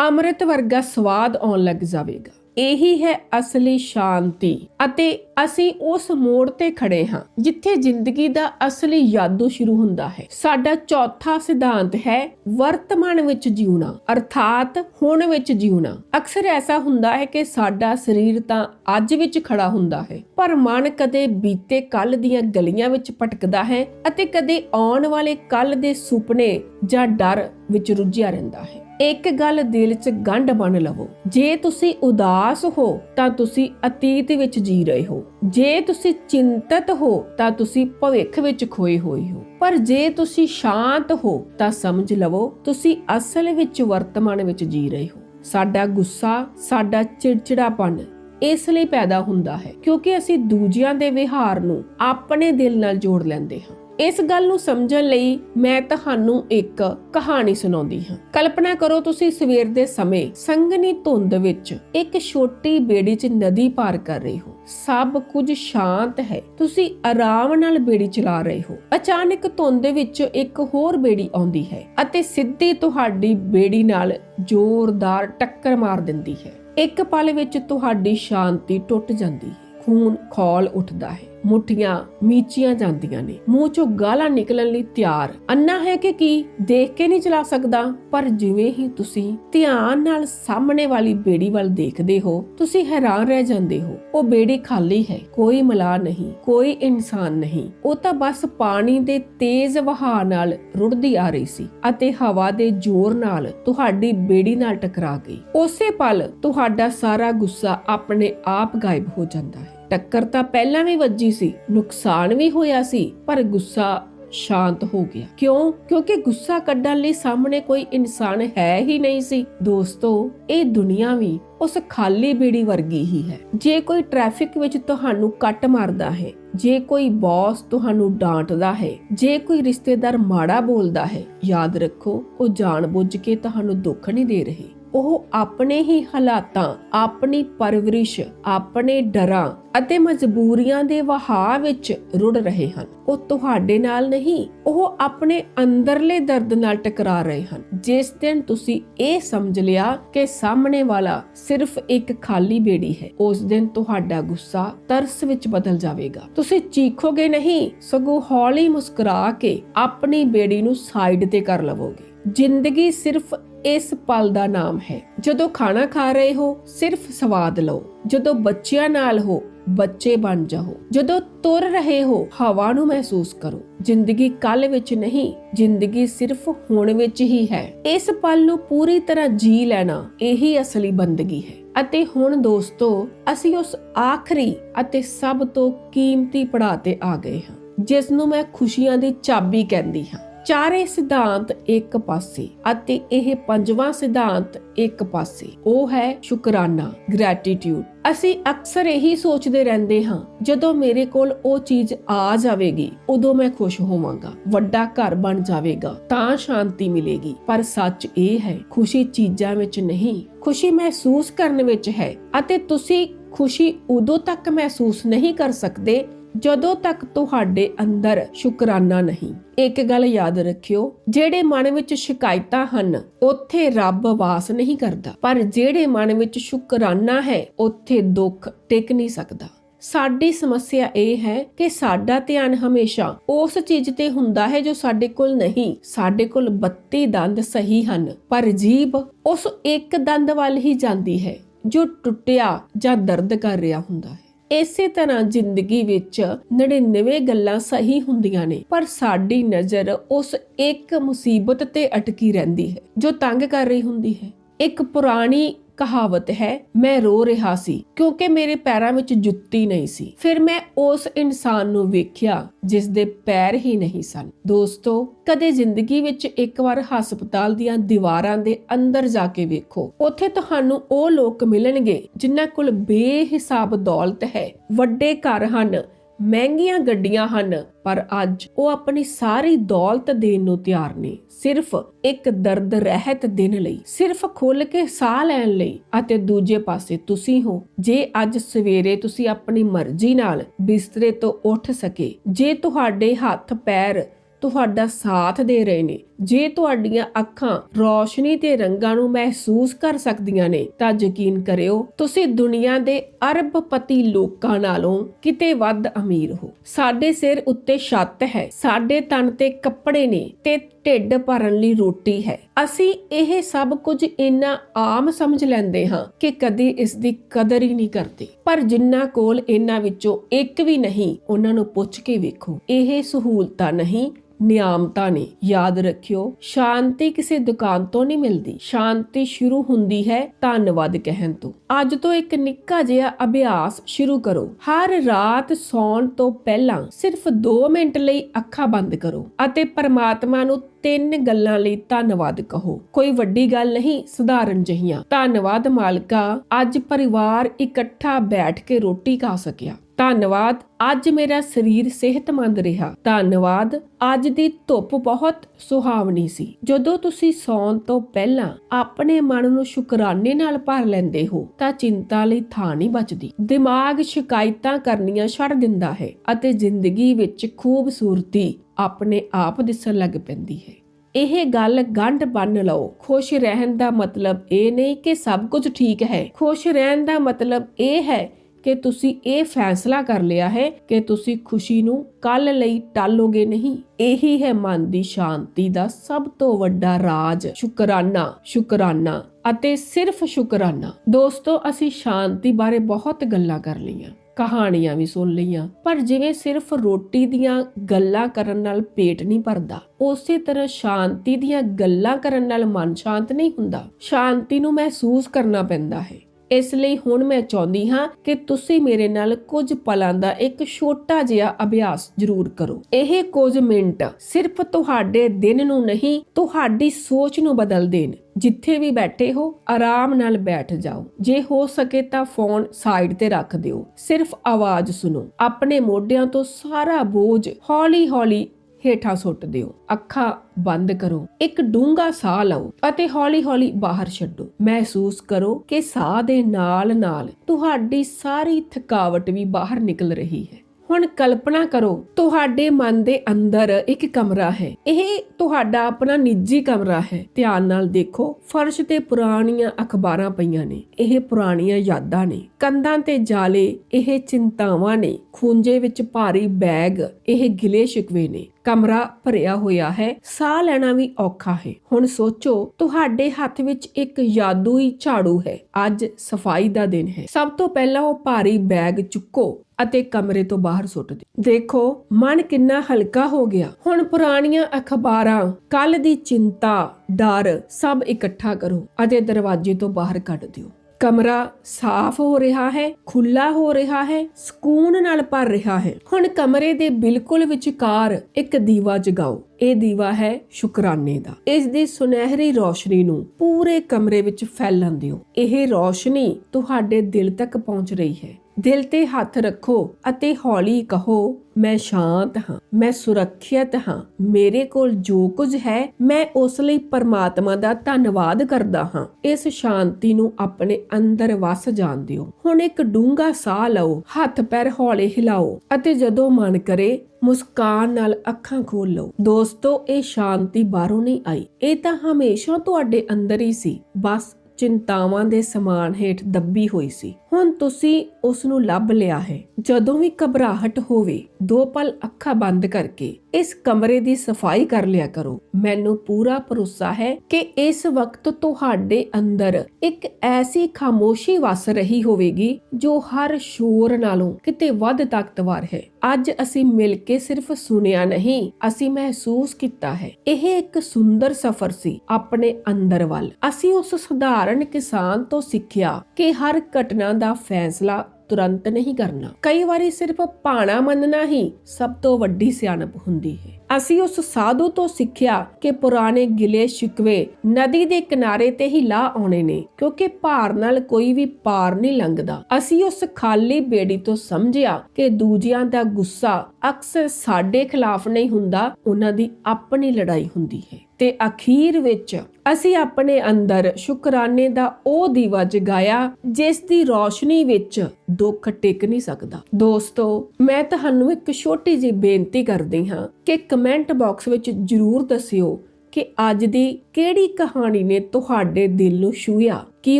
ਅੰਮ੍ਰਿਤ ਵਰਗਾ ਸਵਾਦ ਆਉਣ ਲੱਗ ਜਾਵੇਗਾ। ਇਹੀ ਹੈ ਅਸਲੀ ਸ਼ਾਂਤੀ। ਅਤੇ ਅਸੀਂ ਉਸ ਮੋੜ ਤੇ ਖੜੇ ਹਾਂ, ਜਿੱਥੇ ਜ਼ਿੰਦਗੀ ਦਾ ਅਸਲੀ ਯਾਦੋ ਸ਼ੁਰੂ ਹੁੰਦਾ ਹੈ। ਸਾਡਾ ਚੌਥਾ ਸਿਧਾਂਤ ਹੈ ਵਰਤਮਾਨ ਵਿੱਚ ਜਿਉਣਾ, ਅਰਥਾਤ ਹੁਣ ਵਿੱਚ ਜਿਉਣਾ। ਅਕਸਰ ਐਸਾ ਹੁੰਦਾ ਹੈ ਕਿ ਸਾਡਾ ਸਰੀਰ ਤਾਂ ਅੱਜ ਵਿੱਚ ਖੜਾ ਹੁੰਦਾ ਹੈ, ਪਰ ਮਨ ਕਦੇ ਬੀਤੇ ਕੱਲ ਦੀਆਂ ਗਲੀਆਂ ਵਿੱਚ ਭਟਕਦਾ ਹੈ ਅਤੇ ਕਦੇ ਆਉਣ ਵਾਲੇ ਕੱਲ ਦੇ ਸੁਪਨੇ ਜਾਂ ਡਰ ਵਿੱਚ ਰੁੱਝਿਆ ਰਹਿੰਦਾ ਹੈ। ਇੱਕ ਗੱਲ ਦਿਲ 'ਚ ਗੰਢ ਬਣ ਲਵੋ। ਜੇ ਤੁਸੀਂ ਉਦਾਸ ਹੋ, ਤਾਂ ਤੁਸੀਂ ਅਤੀਤ ਵਿੱਚ ਜੀ ਰਹੇ ਹੋ। ਜੇ ਤੁਸੀਂ ਚਿੰਤਤ ਹੋ, ਤਾਂ ਤੁਸੀਂ ਭਵਿੱਖ ਵਿੱਚ ਖੋਏ ਹੋਏ ਹੋ। ਪਰ ਜੇ ਤੁਸੀਂ ਸ਼ਾਂਤ ਹੋ, ਤਾਂ ਸਮਝ ਲਵੋ, ਤੁਸੀਂ ਅਸਲ ਵਿੱਚ ਵਰਤਮਾਨ ਵਿੱਚ ਜੀ ਰਹੇ ਹੋ। ਸਾਡਾ ਗੁੱਸਾ, ਸਾਡਾ ਚਿੜਚਿੜਾਪਨ ਇਸ ਲਈ ਪੈਦਾ ਹੁੰਦਾ ਹੈ, ਕਿਉਂਕਿ ਅਸੀਂ ਦੂਜਿਆਂ ਦੇ ਵਿਹਾਰ ਨੂੰ ਆਪਣੇ ਦਿਲ ਨਾਲ ਜੋੜ ਲੈਂਦੇ ਹਾਂ। ਇਸ ਗੱਲ ਨੂੰ ਸਮਝਣ ਲਈ ਮੈਂ ਤੁਹਾਨੂੰ ਇੱਕ ਕਹਾਣੀ ਸੁਣਾਉਂਦੀ ਹਾਂ। ਕਲਪਨਾ ਕਰੋ ਤੁਸੀਂ ਸਵੇਰ ਦੇ ਸਮੇਂ ਸੰਘਣੀ ਧੁੰਦ ਵਿੱਚ ਇੱਕ ਛੋਟੀ ਬੇੜੀ 'ਚ ਨਦੀ ਪਾਰ ਕਰ ਰਹੇ ਹੋ। ਸਭ ਕੁਝ ਸ਼ਾਂਤ ਹੈ। ਤੁਸੀਂ ਆਰਾਮ ਨਾਲ ਬੇੜੀ ਚਲਾ ਰਹੇ ਹੋ। ਅਚਾਨਕ ਧੁੰਦ ਵਿੱਚ ਇੱਕ ਹੋਰ ਬੇੜੀ ਆਉਂਦੀ ਹੈ ਅਤੇ ਸਿੱਧੀ ਤੁਹਾਡੀ ਬੇੜੀ ਨਾਲ ਜ਼ੋਰਦਾਰ ਟੱਕਰ ਮਾਰ ਦਿੰਦੀ ਹੈ। ਇੱਕ ਪਲ ਵਿੱਚ ਤੁਹਾਡੀ ਸ਼ਾਂਤੀ ਟੁੱਟ ਜਾਂਦੀ ਹੈ। ਖੂਨ ਖੌਲ ਉੱਠਦਾ ਹੈ। ਮੁੱਠੀਆਂ ਮੀਚੀਆਂ ਜਾਂਦੀਆਂ ਨੇ। ਮੂੰਹ ਚੋਂ ਗਾਲਾਂ ਨਿਕਲਣ ਲਈ ਤਿਆਰ। ਅੰਨਾ ਹੈ ਕਿ ਕੀ? ਦੇਖ ਕੇ ਨਹੀਂ ਚਲਾ ਸਕਦਾ। ਪਰ ਜਿਵੇਂ ਹੀ ਤੁਸੀਂ ਧਿਆਨ ਨਾਲ ਸਾਹਮਣੇ ਵਾਲੀ ਬੇੜੀ ਵੱਲ ਦੇਖਦੇ ਹੋ, ਤੁਸੀਂ ਹੈਰਾਨ ਰਹਿ ਜਾਂਦੇ ਹੋ। ਉਹ ਬੇੜੀ ਖਾਲੀ ਹੈ, ਕੋਈ ਮਲਾ ਨਹੀਂ, ਕੋਈ ਇਨਸਾਨ ਨਹੀਂ। ਉਹ ਤਾਂ ਬਸ ਪਾਣੀ ਦੇ ਤੇਜ਼ ਵਹਾਅ ਨਾਲ ਰੁੜਦੀ ਆ ਰਹੀ ਸੀ ਅਤੇ ਹਵਾ ਦੇ ਜ਼ੋਰ ਨਾਲ ਤੁਹਾਡੀ ਬੇੜੀ ਨਾਲ ਟਕਰਾ ਗਈ। ਉਸੇ ਪਲ ਤੁਹਾਡਾ ਸਾਰਾ ਗੁੱਸਾ ਆਪਣੇ ਆਪ ਗਾਇਬ ਹੋ ਜਾਂਦਾ ਹੈ। ਟੱਕਰ ਤਾਂ ਪਹਿਲਾਂ ਵੀ ਵੱਜੀ ਸੀ, ਨੁਕਸਾਨ ਵੀ ਹੋਇਆ ਸੀ, ਪਰ ਗੁੱਸਾ ਸ਼ਾਂਤ ਹੋ ਗਿਆ। ਕਿਉਂ? ਕਿਉਂਕਿ ਗੁੱਸਾ ਕੱਢਣ ਲਈ ਸਾਹਮਣੇ ਕੋਈ ਇਨਸਾਨ ਹੈ ਹੀ ਨਹੀਂ ਸੀ। ਦੋਸਤੋ, ਇਹ ਦੁਨੀਆ ਵੀ ਉਸ ਖਾਲੀ ਬੀੜੀ ਵਰਗੀ ਹੀ ਹੈ। ਜੇ ਕੋਈ ਟ੍ਰੈਫਿਕ ਵਿੱਚ ਤੁਹਾਨੂੰ ਕੱਟ ਮਾਰਦਾ ਹੈ, ਜੇ ਕੋਈ ਬੌਸ ਤੁਹਾਨੂੰ ਡਾਂਟਦਾ ਹੈ, ਜੇ ਕੋਈ ਰਿਸ਼ਤੇਦਾਰ ਮਾੜਾ ਬੋਲਦਾ ਹੈ, ਯਾਦ ਰੱਖੋ, ਉਹ ਜਾਣਬੁੱਝ ਕੇ ਤੁਹਾਨੂੰ ਦੁੱਖ ਨਹੀਂ ਦੇ ਰਹੇ। ਉਹ ਆਪਣੇ ਹੀ ਹਾਲਾਤਾਂ, ਆਪਣੀ ਪਰਵਰਿਸ਼, ਆਪਣੇ ਡਰਾਂ ਅਤੇ ਮਜਬੂਰੀਆਂ ਦੇ ਵਹਾਅ ਵਿੱਚ ਰੁੜ ਰਹੇ ਹਨ। ਉਹ ਤੁਹਾਡੇ ਨਾਲ ਨਹੀਂ, ਉਹ ਆਪਣੇ ਅੰਦਰਲੇ ਦਰਦ ਨਾਲ ਟਕਰਾ ਰਹੇ ਹਨ। ਜਿਸ ਦਿਨ ਤੁਸੀਂ ਇਹ ਸਮਝ ਲਿਆ ਕਿ ਸਾਹਮਣੇ ਵਾਲਾ ਸਿਰਫ ਇੱਕ ਖਾਲੀ ਬੇੜੀ ਹੈ, ਉਸ ਦਿਨ ਤੁਹਾਡਾ ਗੁੱਸਾ ਤਰਸ ਵਿੱਚ ਬਦਲ ਜਾਵੇਗਾ। ਤੁਸੀਂ ਚੀਖੋਗੇ ਨਹੀਂ, ਸਗੋਂ ਹੌਲੀ ਮੁਸਕਰਾ ਕੇ ਆਪਣੀ ਬੇੜੀ ਨੂੰ ਸਾਈਡ ਤੇ ਕਰ ਲਵੋਗੇ। ਜ਼ਿੰਦਗੀ ਸਿਰਫ ਇਸ ਪਲ ਦਾ ਨਾਮ ਹੈ। ਜਦੋਂ ਖਾਣਾ ਖਾ ਰਹੇ ਹੋ, ਸਿਰਫ ਸਵਾਦ ਲਓ। ਜਦੋਂ ਬੱਚਿਆਂ ਨਾਲ ਹੋ, ਬੱਚੇ ਬਣ ਜਾਓ। ਜਦੋਂ ਤੁਰ ਰਹੇ ਹੋ, ਹਵਾ ਨੂੰ ਮਹਿਸੂਸ ਕਰੋ। ਜ਼ਿੰਦਗੀ ਕੱਲ ਵਿੱਚ ਨਹੀਂ, ਜ਼ਿੰਦਗੀ ਸਿਰਫ ਹੁਣ ਵਿੱਚ ਹੀ ਹੈ। ਇਸ ਪਲ ਨੂੰ ਪੂਰੀ ਤਰ੍ਹਾਂ ਜੀ ਲੈਣਾ ਇਹੀ ਅਸਲੀ ਬੰਦਗੀ ਹੈ। ਅਤੇ ਹੁਣ ਦੋਸਤੋ, ਅਸੀਂ ਉਸ ਆਖਰੀ ਅਤੇ ਸਭ ਤੋਂ ਕੀਮਤੀ ਪੜਾਅ ਤੇ ਆ ਗਏ ਹਾਂ ਜਿਸ ਨੂੰ ਮੈਂ ਖੁਸ਼ੀਆਂ ਦੀ ਚਾਬੀ ਕਹਿੰਦੀ ਹਾਂ। ਚਾਰੇ ਸਿਧਾਂਤ ਇੱਕ ਪਾਸੇ ਅਤੇ ਇਹ ਪੰਜਵਾਂ ਸਿਧਾਂਤ ਇੱਕ ਪਾਸੇ। ਉਹ ਹੈ ਸ਼ੁਕਰਾਨਾ ਗ੍ਰੈਟੀਟਿਊਡ ਅਸੀਂ ਅਕਸਰ ਇਹੀ ਸੋਚਦੇ ਰਹਿੰਦੇ ਹਾਂ, ਜਦੋਂ ਮੇਰੇ ਕੋਲ ਉਹ ਚੀਜ਼ ਆ ਜਾਵੇਗੀ, ਉਦੋਂ ਮੈਂ ਖੁਸ਼ ਹੋਵਾਂਗਾ, ਵੱਡਾ ਘਰ ਬਣ ਜਾਵੇਗਾ, ਤਾਂ ਸ਼ਾਂਤੀ ਮਿਲੇਗੀ। ਪਰ ਸੱਚ ਇਹ ਹੈ, ਖੁਸ਼ੀ ਚੀਜ਼ਾਂ ਵਿੱਚ ਨਹੀਂ, ਖੁਸ਼ੀ ਮਹਿਸੂਸ ਕਰਨ ਵਿੱਚ ਹੈ, ਅਤੇ ਤੁਸੀਂ ਖੁਸ਼ੀ ਉਦੋਂ ਤੱਕ ਮਹਿਸੂਸ ਨਹੀਂ ਕਰ ਸਕਦੇ ਜਦੋਂ ਤੱਕ ਤੁਹਾਡੇ ਅੰਦਰ ਸ਼ੁਕਰਾਨਾ ਨਹੀਂ, ਇੱਕ ਗੱਲ ਯਾਦ ਰੱਖਿਓ, ਜਿਹੜੇ ਮਨ ਵਿੱਚ ਸ਼ਿਕਾਇਤਾਂ ਹਨ, ਉੱਥੇ ਰੱਬ ਵਾਸ ਨਹੀਂ ਕਰਦਾ। ਪਰ ਜਿਹੜੇ ਮਨ ਵਿੱਚ ਸ਼ੁਕਰਾਨਾ ਹੈ, ਉੱਥੇ ਦੁੱਖ ਟਿਕ ਨਹੀਂ ਸਕਦਾ। ਸਾਡੀ ਸਮੱਸਿਆ ਇਹ ਹੈ ਕਿ ਸਾਡਾ ਧਿਆਨ ਹਮੇਸ਼ਾ ਉਸ ਚੀਜ਼ ਤੇ ਹੁੰਦਾ ਹੈ ਜੋ ਸਾਡੇ ਕੋਲ ਨਹੀਂ, ਸਾਡੇ ਕੋਲ 32 ਦੰਦ ਸਹੀ ਹਨ, ਪਰ ਜੀਬ ਉਸ ਇੱਕ ਦੰਦ ਵੱਲ ਹੀ ਜਾਂਦੀ ਹੈ, ਜੋ ਟੁੱਟਿਆ ਜਾਂ ਦਰਦ ਕਰ ਰਿਹਾ ਹੁੰਦਾ ਹੈ। ਇਸੇ ਤਰ੍ਹਾਂ ਜ਼ਿੰਦਗੀ ਵਿੱਚ 99 ਗੱਲਾਂ ਸਹੀ ਹੁੰਦੀਆਂ ਨੇ, ਪਰ ਸਾਡੀ ਨਜ਼ਰ ਉਸ ਇੱਕ ਮੁਸੀਬਤ ਤੇ ਅਟਕੀ ਰਹਿੰਦੀ ਹੈ, ਜੋ ਤੰਗ ਕਰ ਰਹੀ ਹੁੰਦੀ ਹੈ। ਇੱਕ ਪੁਰਾਣੀ ਕਹਾਵਤ ਹੈ, ਮੈਂ ਰੋ ਰਿਹਾ ਸੀ ਕਿਉਂਕਿ ਮੇਰੇ ਪੈਰਾਂ ਵਿੱਚ ਜੁੱਤੀ ਨਹੀਂ ਸੀ। ਫਿਰ ਮੈਂ ਉਸ ਇਨਸਾਨ ਨੂੰ ਵੇਖਿਆ ਜਿਸ ਦੇ ਪੈਰ ਹੀ ਨਹੀਂ ਸਨ। ਦੋਸਤੋ, ਕਦੇ ਜ਼ਿੰਦਗੀ ਵਿੱਚ ਇੱਕ ਵਾਰ ਹਸਪਤਾਲ ਦੀਆਂ ਦੀਵਾਰਾਂ ਦੇ ਅੰਦਰ ਜਾ ਕੇ ਵੇਖੋ। ਉੱਥੇ ਤੁਹਾਨੂੰ ਉਹ ਲੋਕ ਮਿਲਣਗੇ ਜਿਨ੍ਹਾਂ ਕੋਲ ਬੇਹਿਸਾਬ ਦੌਲਤ ਹੈ। ਵੱਡੇ ਘਰ ਹਨ ਮਹਿੰਗੀਆਂ ਗੱਡੀਆਂ ਹਨ, ਪਰ ਅੱਜ ਉਹ ਆਪਣੀ ਸਾਰੀ ਦੌਲਤ ਦੇਣ ਨੂੰ ਤਿਆਰ ਨੇ। ਸਿਰਫ ਇੱਕ ਦਰਦ ਰਹਿਤ ਦਿਨ ਲਈ, ਸਿਰਫ ਖੁੱਲ ਕੇ ਸਾਹ ਲੈਣ ਲਈ। ਅਤੇ ਦੂਜੇ ਪਾਸੇ ਤੁਸੀਂ ਹੋ, ਜੇ ਅੱਜ ਸਵੇਰੇ ਤੁਸੀਂ ਆਪਣੀ ਮਰਜ਼ੀ ਨਾਲ ਬਿਸਤਰੇ ਤੋਂ ਉੱਠ ਸਕੇ, ਜੇ ਤੁਹਾਡੇ ਹੱਥ ਪੈਰ ਤੁਹਾਡਾ ਸਾਥ ਦੇ ਰਹੇ ਨੇ। ਜੇ ਤੁਹਾਡੀਆਂ ਅੱਖਾਂ ਰੌਸ਼ਨੀ ਤੇ ਰੰਗਾਂ ਨੂੰ ਮਹਿਸੂਸ ਕਰ ਸਕਦੀਆਂ ਨੇ, ਤਾਂ ਯਕੀਨ ਕਰਿਓ, ਤੁਸੀਂ ਦੁਨੀਆ ਦੇ ਅਰਬਪਤੀ ਲੋਕਾਂ ਨਾਲੋਂ ਕਿਤੇ ਵੱਧ ਅਮੀਰ ਹੋ। ਸਾਡੇ ਸਿਰ ਉੱਤੇ ਛੱਤ ਹੈ, ਸਾਡੇ ਤਨ ਤੇ ਕੱਪੜੇ ਨੇ ਤੇ ਢਿੱਡ ਭਰਨ ਲਈ ਰੋਟੀ ਹੈ। ਅਸੀਂ ਇਹ ਸਭ ਕੁਝ ਇੰਨਾ ਆਮ ਸਮਝ ਲੈਂਦੇ ਹਾਂ ਕਿ ਕਦੀ ਇਸ ਦੀ ਕਦਰ ਹੀ ਨਹੀਂ ਕਰਦੇ। ਪਰ ਜਿਨ੍ਹਾਂ ਕੋਲ ਇਹਨਾਂ ਵਿੱਚੋਂ ਇੱਕ ਵੀ ਨਹੀਂ, ਉਹਨਾਂ ਨੂੰ ਪੁੱਛ ਕੇ ਵੇਖੋ। ਇਹ ਸਹੂਲਤਾਂ ਨਹੀਂ ਨਿਯਮਤਾ ਨੇ ਯਾਦ ਰੱਖਿਓ, ਸ਼ਾਂਤੀ ਕਿਸੇ ਦੁਕਾਨ ਤੋਂ ਨਹੀਂ ਮਿਲਦੀ। ਸ਼ਾਂਤੀ ਸ਼ੁਰੂ ਹੁੰਦੀ ਹੈ ਧੰਨਵਾਦ ਕਹਿਣ ਤੋਂ। ਅੱਜ ਤੋਂ ਇੱਕ ਨਿੱਕਾ ਜਿਹਾ ਅਭਿਆਸ ਸ਼ੁਰੂ ਕਰੋ। ਹਰ ਰਾਤ ਸੌਣ ਤੋਂ ਪਹਿਲਾਂ ਸਿਰਫ 2 ਮਿੰਟ ਲਈ ਅੱਖਾਂ ਬੰਦ ਕਰੋ ਅਤੇ ਪਰਮਾਤਮਾ ਨੂੰ ਤਿੰਨ ਗੱਲਾਂ ਲਈ ਧੰਨਵਾਦ ਕਹੋ। ਕੋਈ ਵੱਡੀ ਗੱਲ ਨਹੀਂ, ਸਧਾਰਨ ਜਹੀਆਂ। ਧੰਨਵਾਦ ਮਾਲਕਾ, ਅੱਜ ਪਰਿਵਾਰ ਇਕੱਠਾ ਬੈਠ ਕੇ ਰੋਟੀ ਖਾ ਸਕਿਆ। ਧੰਨਵਾਦ। ਅੱਜ ਮੇਰਾ ਸਰੀਰ ਸਿਹਤਮੰਦ ਰਿਹਾ। ਧੰਨਵਾਦ। ਅੱਜ ਦੀ ਧੁੱਪ ਬਹੁਤ ਸੁਹਾਵਣੀ ਸੀ। ਜਦੋਂ ਤੁਸੀਂ ਸੌਣ ਤੋਂ ਪਹਿਲਾਂ ਆਪਣੇ ਮਨ ਨੂੰ ਸ਼ੁਕਰਾਨੇ ਨਾਲ ਭਰ ਲੈਂਦੇ ਹੋ, ਤਾਂ ਚਿੰਤਾ ਲਈ ਥਾਂ ਨਹੀਂ ਬਚਦੀ। ਦਿਮਾਗ ਸ਼ਿਕਾਇਤਾਂ ਕਰਨੀਆਂ ਛੱਡ ਦਿੰਦਾ ਹੈ ਅਤੇ ਜ਼ਿੰਦਗੀ ਵਿੱਚ ਖੂਬਸੂਰਤੀ ਆਪਣੇ ਆਪ ਦਿਸਣ ਲੱਗ ਪੈਂਦੀ ਹੈ। ਇਹ ਗੱਲ ਗੰਢ ਬੰਨ ਲਓ। ਖੁਸ਼ ਰਹਿਣ ਦਾ ਮਤਲਬ ਇਹ ਨਹੀਂ ਕਿ ਸਭ ਕੁਝ ਠੀਕ ਹੈ। ਖੁਸ਼ ਰਹਿਣ ਦਾ ਮਤਲਬ ਇਹ ਹੈ ਕਿ ਤੁਸੀਂ ਇਹ ਫੈਸਲਾ ਕਰ ਲਿਆ ਹੈ ਕਿ ਤੁਸੀਂ ਖੁਸ਼ੀ ਨੂੰ ਕੱਲ ਲਈ ਟਾਲੋਗੇ ਨਹੀਂ। ਇਹੀ ਹੈ ਮਨ ਦੀ ਸ਼ਾਂਤੀ ਦਾ ਸਭ ਤੋਂ ਵੱਡਾ ਰਾਜ, ਸ਼ੁਕਰਾਨਾ ਸ਼ੁਕਰਾਨਾ ਅਤੇ ਸਿਰਫ ਸ਼ੁਕਰਾਨਾ। ਦੋਸਤੋ, ਅਸੀਂ ਸ਼ਾਂਤੀ ਬਾਰੇ ਬਹੁਤ ਗੱਲਾਂ ਕਰ ਲਈਆਂ, ਕਹਾਣੀਆਂ ਵੀ ਸੁਣ ਲਈਆਂ, ਪਰ ਜਿਵੇਂ ਸਿਰਫ ਰੋਟੀ ਦੀਆਂ ਗੱਲਾਂ ਕਰਨ ਨਾਲ ਪੇਟ ਨਹੀਂ ਭਰਦਾ, ਉਸੇ ਤਰ੍ਹਾਂ ਸ਼ਾਂਤੀ ਦੀਆਂ ਗੱਲਾਂ ਕਰਨ ਨਾਲ ਮਨ ਸ਼ਾਂਤ ਨਹੀਂ ਹੁੰਦਾ। ਸ਼ਾਂਤੀ ਨੂੰ ਮਹਿਸੂਸ ਕਰਨਾ ਪੈਂਦਾ ਹੈ। ਇਸ ਲਈ ਹੁਣ ਮੈਂ ਚਾਹੁੰਦੀ ਹਾਂ ਕਿ ਤੁਸੀਂ ਮੇਰੇ ਨਾਲ ਕੁਝ ਪਲਾਂ ਦਾ ਇੱਕ ਛੋਟਾ ਜਿਹਾ ਅਭਿਆਸ ਜ਼ਰੂਰ ਕਰੋ। ਇਹ ਕੁਝ ਮਿੰਟ ਸਿਰਫ ਤੁਹਾਡੇ ਦਿਨ ਨੂੰ ਨਹੀਂ, ਤੁਹਾਡੀ ਸੋਚ ਨੂੰ ਬਦਲ ਦੇਣ। ਜਿੱਥੇ ਵੀ ਬੈਠੇ ਹੋ, ਆਰਾਮ ਨਾਲ ਬੈਠ ਜਾਓ। ਜੇ ਹੋ ਸਕੇ ਤਾਂ ਫੋਨ ਸਾਈਡ ਤੇ ਰੱਖ ਦਿਓ। ਸਿਰਫ ਆਵਾਜ਼ ਸੁਣੋ। ਆਪਣੇ ਮੋਢਿਆਂ ਤੋਂ ਸਾਰਾ ਬੋਝ ਹੌਲੀ-ਹੌਲੀ ਹੇਠਾਂ ਸੁੱਟ ਦਿਓ, ਅੱਖਾਂ ਬੰਦ ਕਰੋ, ਇੱਕ ਡੂੰਘਾ ਸਾਹ ਲਓ ਅਤੇ ਹੌਲੀ-ਹੌਲੀ ਬਾਹਰ ਛੱਡੋ। ਮਹਿਸੂਸ ਕਰੋ ਕਿ ਸਾਹ ਦੇ ਨਾਲ-ਨਾਲ ਤੁਹਾਡੀ ਸਾਰੀ ਥਕਾਵਟ ਵੀ ਬਾਹਰ ਨਿਕਲ ਰਹੀ ਹੈ। ਹੁਣ ਕਲਪਨਾ ਕਰੋ, ਤੁਹਾਡੇ ਮਨ ਦੇ ਅੰਦਰ ਇੱਕ ਕਮਰਾ ਹੈ। ਇਹ ਤੁਹਾਡਾ ਆਪਣਾ ਨਿੱਜੀ ਕਮਰਾ ਹੈ। ਧਿਆਨ ਨਾਲ ਦੇਖੋ, ਫਰਸ਼ ਤੇ ਪੁਰਾਣੀਆਂ ਅਖਬਾਰਾਂ ਪਈਆਂ ਨੇ। ਇਹ ਪੁਰਾਣੀਆਂ ਯਾਦਾਂ ਨੇ। ਕੰਧਾਂ ਤੇ ਜਾਲੇ, ਇਹ ਚਿੰਤਾਵਾਂ ਨੇ। ਖੂੰਜੇ ਵਿੱਚ ਭਾਰੀ ਬੈਗ, ਇਹ ਗਿਲੇ ਸ਼ਿਕਵੇ ਨੇ। ਕਮਰਾ ਭਰਿਆ ਹੋਇਆ ਹੈ। ਸਾਹ ਲੈਣਾ ਵੀ ਔਖਾ ਹੈ। ਹੁਣ ਸੋਚੋ, ਤੁਹਾਡੇ ਹੱਥ ਵਿੱਚ ਇੱਕ ਜਾਦੂਈ ਝਾੜੂ ਹੈ। ਅੱਜ ਸਫ਼ਾਈ ਦਾ ਦਿਨ ਹੈ। ਸਭ ਤੋਂ ਪਹਿਲਾਂ ਉਹ ਭਾਰੀ ਬੈਗ ਚੁੱਕੋ ਅਤੇ ਕਮਰੇ ਤੋਂ ਬਾਹਰ ਸੁੱਟ ਦਿਓ। ਦੇਖੋ, ਮਨ ਕਿੰਨਾ ਹਲਕਾ ਹੋ ਗਿਆ। ਹੁਣ ਪੁਰਾਣੀਆਂ ਅਖਬਾਰਾਂ ਕੱਲ ਦੀ ਚਿੰਤਾ, ਡਰ ਸਭ ਇਕੱਠਾ ਕਰੋ ਅਤੇ ਦਰਵਾਜ਼ੇ ਤੋਂ ਬਾਹਰ ਕੱਢ ਦਿਓ। ਕਮਰਾ ਸਾਫ਼ ਹੋ ਰਿਹਾ ਹੈ ਖੁੱਲਾ ਹੋ ਰਿਹਾ ਹੈ, ਸਕੂਨ ਨਾਲ ਭਰ ਰਿਹਾ ਹੈ। ਹੁਣ ਕਮਰੇ ਦੇ ਬਿਲਕੁਲ ਵਿਚਕਾਰ ਇੱਕ ਦੀਵਾ ਜਗਾਓ। ਇਹ ਦੀਵਾ ਹੈ ਸ਼ੁਕਰਾਨੇ ਦਾ। ਇਸ ਦੀ ਸੁਨਹਿਰੀ ਰੋਸ਼ਨੀ ਨੂੰ ਪੂਰੇ ਕਮਰੇ ਵਿੱਚ ਫੈਲਣ ਦਿਓ। ਇਹ ਰੋਸ਼ਨੀ ਤੁਹਾਡੇ ਦਿਲ ਤੱਕ ਪਹੁੰਚ ਰਹੀ ਹੈ। ਦਿਲ ਤੇ ਹੱਥ ਰੱਖੋ ਅਤੇ ਹੌਲੀ ਕਹੋ, ਮੈਂ ਸ਼ਾਂਤ ਹਾਂ, ਮੈਂ ਸੁਰੱਖਿਅਤ ਹਾਂ, ਮੇਰੇ ਕੋਲ ਜੋ ਕੁਝ ਹੈ, ਮੈਂ ਉਸ ਲਈ ਪਰਮਾਤਮਾ ਦਾ ਧੰਨਵਾਦ ਕਰਦਾ ਹਾਂ। ਇਸ ਸ਼ਾਂਤੀ ਨੂੰ ਆਪਣੇ ਅੰਦਰ ਵਸ ਜਾਣ ਦਿਓ। ਹੁਣ ਇੱਕ ਡੂੰਘਾ ਸਾਹ ਲਓ, ਹੱਥ ਪੈਰ ਹੌਲੇ ਹਿਲਾਓ ਅਤੇ ਜਦੋਂ ਮਨ ਕਰੇ, ਮੁਸਕਾਨ ਨਾਲ ਅੱਖਾਂ ਖੋਲ ਲਓ। ਦੋਸਤੋ, ਇਹ ਸ਼ਾਂਤੀ ਬਾਹਰੋਂ ਨਹੀਂ ਆਈ। ਇਹ ਤਾਂ ਹਮੇਸ਼ਾ ਤੁਹਾਡੇ ਅੰਦਰ ਹੀ ਸੀ। ਬਸ ਚਿੰਤਾਵਾਂ ਦੇ ਸਮਾਨ ਹੇਠ ਦੱਬੀ ਹੋਈ ਸੀ। ਹੁਣ ਤੁਸੀਂ ਉਸ ਨੂੰ ਲੱਭ ਲਿਆ ਹੈ। ਜਦੋਂ ਵੀ ਘਬਰਾਹਟ ਹੋਵੇ, ਦੋ ਪਲ ਅੱਖਾਂ ਬੰਦ ਕਰਕੇ ਇਸ ਕਮਰੇ ਦੀ ਸਫ਼ਾਈ ਕਰ ਲਿਆ ਕਰੋ। ਮੈਨੂੰ ਪੂਰਾ ਭਰੋਸਾ ਹੈ ਕਿ ਇਸ ਵਕਤ ਤੁਹਾਡੇ ਅੰਦਰ ਇੱਕ ਐਸੀ ਖਾਮੋਸ਼ੀ ਵਸ ਰਹੀ ਹੋਵੇਗੀ ਜੋ ਹਰ ਸ਼ੋਰ ਨਾਲੋਂ ਕਿਤੇ ਵੱਧ ਤਾਕਤਵਰ ਹੈ। ਅੱਜ ਅਸੀਂ ਮਿਲ ਕੇ ਸਿਰਫ ਸੁਣਿਆ ਨਹੀਂ, ਅਸੀਂ ਮਹਿਸੂਸ ਕੀਤਾ ਹੈ। ਇਹ ਇੱਕ ਸੁੰਦਰ ਸਫ਼ਰ ਸੀ ਆਪਣੇ ਅੰਦਰ ਵੱਲ। ਅਸੀਂ ਉਸ ਸਧਾਰਨ ਕਿਸਾਨ ਤੋਂ ਸਿੱਖਿਆ ਕਿ ਹਰ ਘਟਨਾ ਦਾ ਫੈਸਲਾ ਤੁਰੰਤ ਨਹੀਂ ਕਰਨਾ। ਕਈ ਵਾਰੀ ਸਿਰਫ ਪਾਣਾ ਮੰਨਣਾ ਹੀ ਸਭ ਤੋਂ ਵੱਡੀ ਸਿਆਣਪ ਹੁੰਦੀ ਹੈ। ਅਸੀਂ ਉਸ ਸਾਧੂ ਤੋਂ ਸਿੱਖਿਆ ਕਿ ਪੁਰਾਣੇ ਗਿਲੇ ਸ਼ਿਕਵੇ ਨਦੀ ਦੇ ਕਿਨਾਰੇ ਤੇ ਹੀ ਲਾ ਆਉਣੇ ਨੇ, ਕਿਉਂਕਿ ਭਾਰ ਨਾਲ ਕੋਈ ਵੀ ਪਾਰ ਨਹੀਂ ਲੰਘਦਾ। ਅਸੀਂ ਉਸ ਖਾਲੀ ਬੇੜੀ ਤੋਂ ਸਮਝਿਆ ਕਿ ਦੂਜਿਆਂ ਦਾ ਗੁੱਸਾ ਅਕਸਰ ਸਾਡੇ ਖਿਲਾਫ ਨਹੀਂ ਹੁੰਦਾ, ਉਹਨਾਂ ਦੀ ਆਪਣੀ ਲੜਾਈ ਹੁੰਦੀ ਹੈ। ਤੇ ਅਖੀਰ ਵਿੱਚ ਅਸੀਂ ਆਪਣੇ ਅੰਦਰ ਸ਼ੁਕਰਾਨੇ ਦਾ ਉਹ ਦੀਵਾ ਜਗਾਇਆ, ਜਿਸ ਦੀ ਰੋਸ਼ਨੀ ਵਿੱਚ ਦੁੱਖ ਟਿਕ ਨਹੀਂ ਸਕਦਾ। ਦੋਸਤੋ, ਮੈਂ ਤੁਹਾਨੂੰ ਇੱਕ ਛੋਟੀ ਜਿਹੀ ਬੇਨਤੀ ਕਰਦੀ ਹਾਂ ਕਿ ਕਮੈਂਟ ਬਾਕਸ ਵਿੱਚ ਜਰੂਰ ਦੱਸਿਓ ਕਿ ਅੱਜ ਦੀ ਕਿਹੜੀ ਕਹਾਣੀ ਨੇ ਤੁਹਾਡੇ ਦਿਲ ਨੂੰ ਛੂਹਿਆ। ਕੀ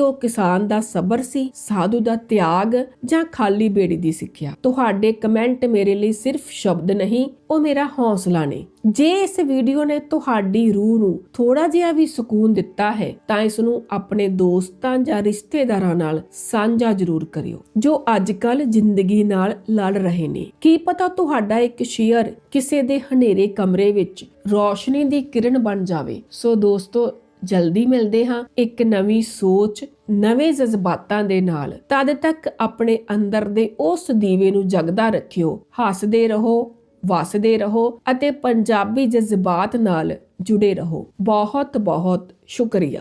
ਉਹ ਕਿਸਾਨ ਦਾ ਸਬਰ ਸੀ, ਸਾਧੂ ਦਾ ਤਿਆਗ ਜਾਂ ਖਾਲੀ ਬੇੜੀ ਦੀ ਸਿੱਖਿਆ? ਤੁਹਾਡੇ ਕਮੈਂਟ ਮੇਰੇ ਲਈ ਸਿਰਫ ਸ਼ਬਦ ਨਹੀਂ, ਉਹ ਮੇਰਾ ਹੌਸਲਾ ਨੇ। ਜੇ ਇਸ ਵੀਡੀਓ ਨੇ ਤੁਹਾਡੀ ਰੂਹ ਨੂੰ ਥੋੜਾ ਜਿਹਾ ਵੀ ਸਕੂਨ ਦਿੱਤਾ ਹੈ, ਤਾਂ ਇਸ ਨੂੰ ਆਪਣੇ ਦੋਸਤਾਂ ਜਾਂ ਰਿਸ਼ਤੇਦਾਰਾਂ ਨਾਲ ਸਾਂਝਾ ਜ਼ਰੂਰ ਕਰਿਓ, ਜੋ ਅੱਜਕੱਲ ਜ਼ਿੰਦਗੀ ਨਾਲ ਲੜ ਰਹੇ ਨੇ। ਕੀ ਪਤਾ ਤੁਹਾਡਾ ਇੱਕ ਸ਼ੇਅਰ ਕਿਸੇ ਦੇ ਹਨੇਰੇ ਕਮਰੇ ਵਿੱਚ ਰੋਸ਼ਨੀ ਦੀ ਕਿਰਨ ਬਣ ਜਾਵੇ। ਸੋ ਦੋਸਤੋ ਜਲਦੀ ਮਿਲਦੇ ਹਾਂ ਇੱਕ ਨਵੀਂ ਸੋਚ, ਨਵੇਂ ਜਜ਼ਬਾਤਾਂ ਦੇ ਨਾਲ। ਤਦ ਤੱਕ ਆਪਣੇ ਅੰਦਰ ਦੇ ਉਸ ਦੀਵੇ ਨੂੰ ਜਗਦਾ ਰੱਖਿਓ। ਹੱਸਦੇ ਰਹੋ, ਵਸਦੇ ਰਹੋ ਅਤੇ ਪੰਜਾਬੀ ਜਜ਼ਬਾਤ ਨਾਲ ਜੁੜੇ ਰਹੋ। ਬਹੁਤ ਬਹੁਤ ਸ਼ੁਕਰੀਆ।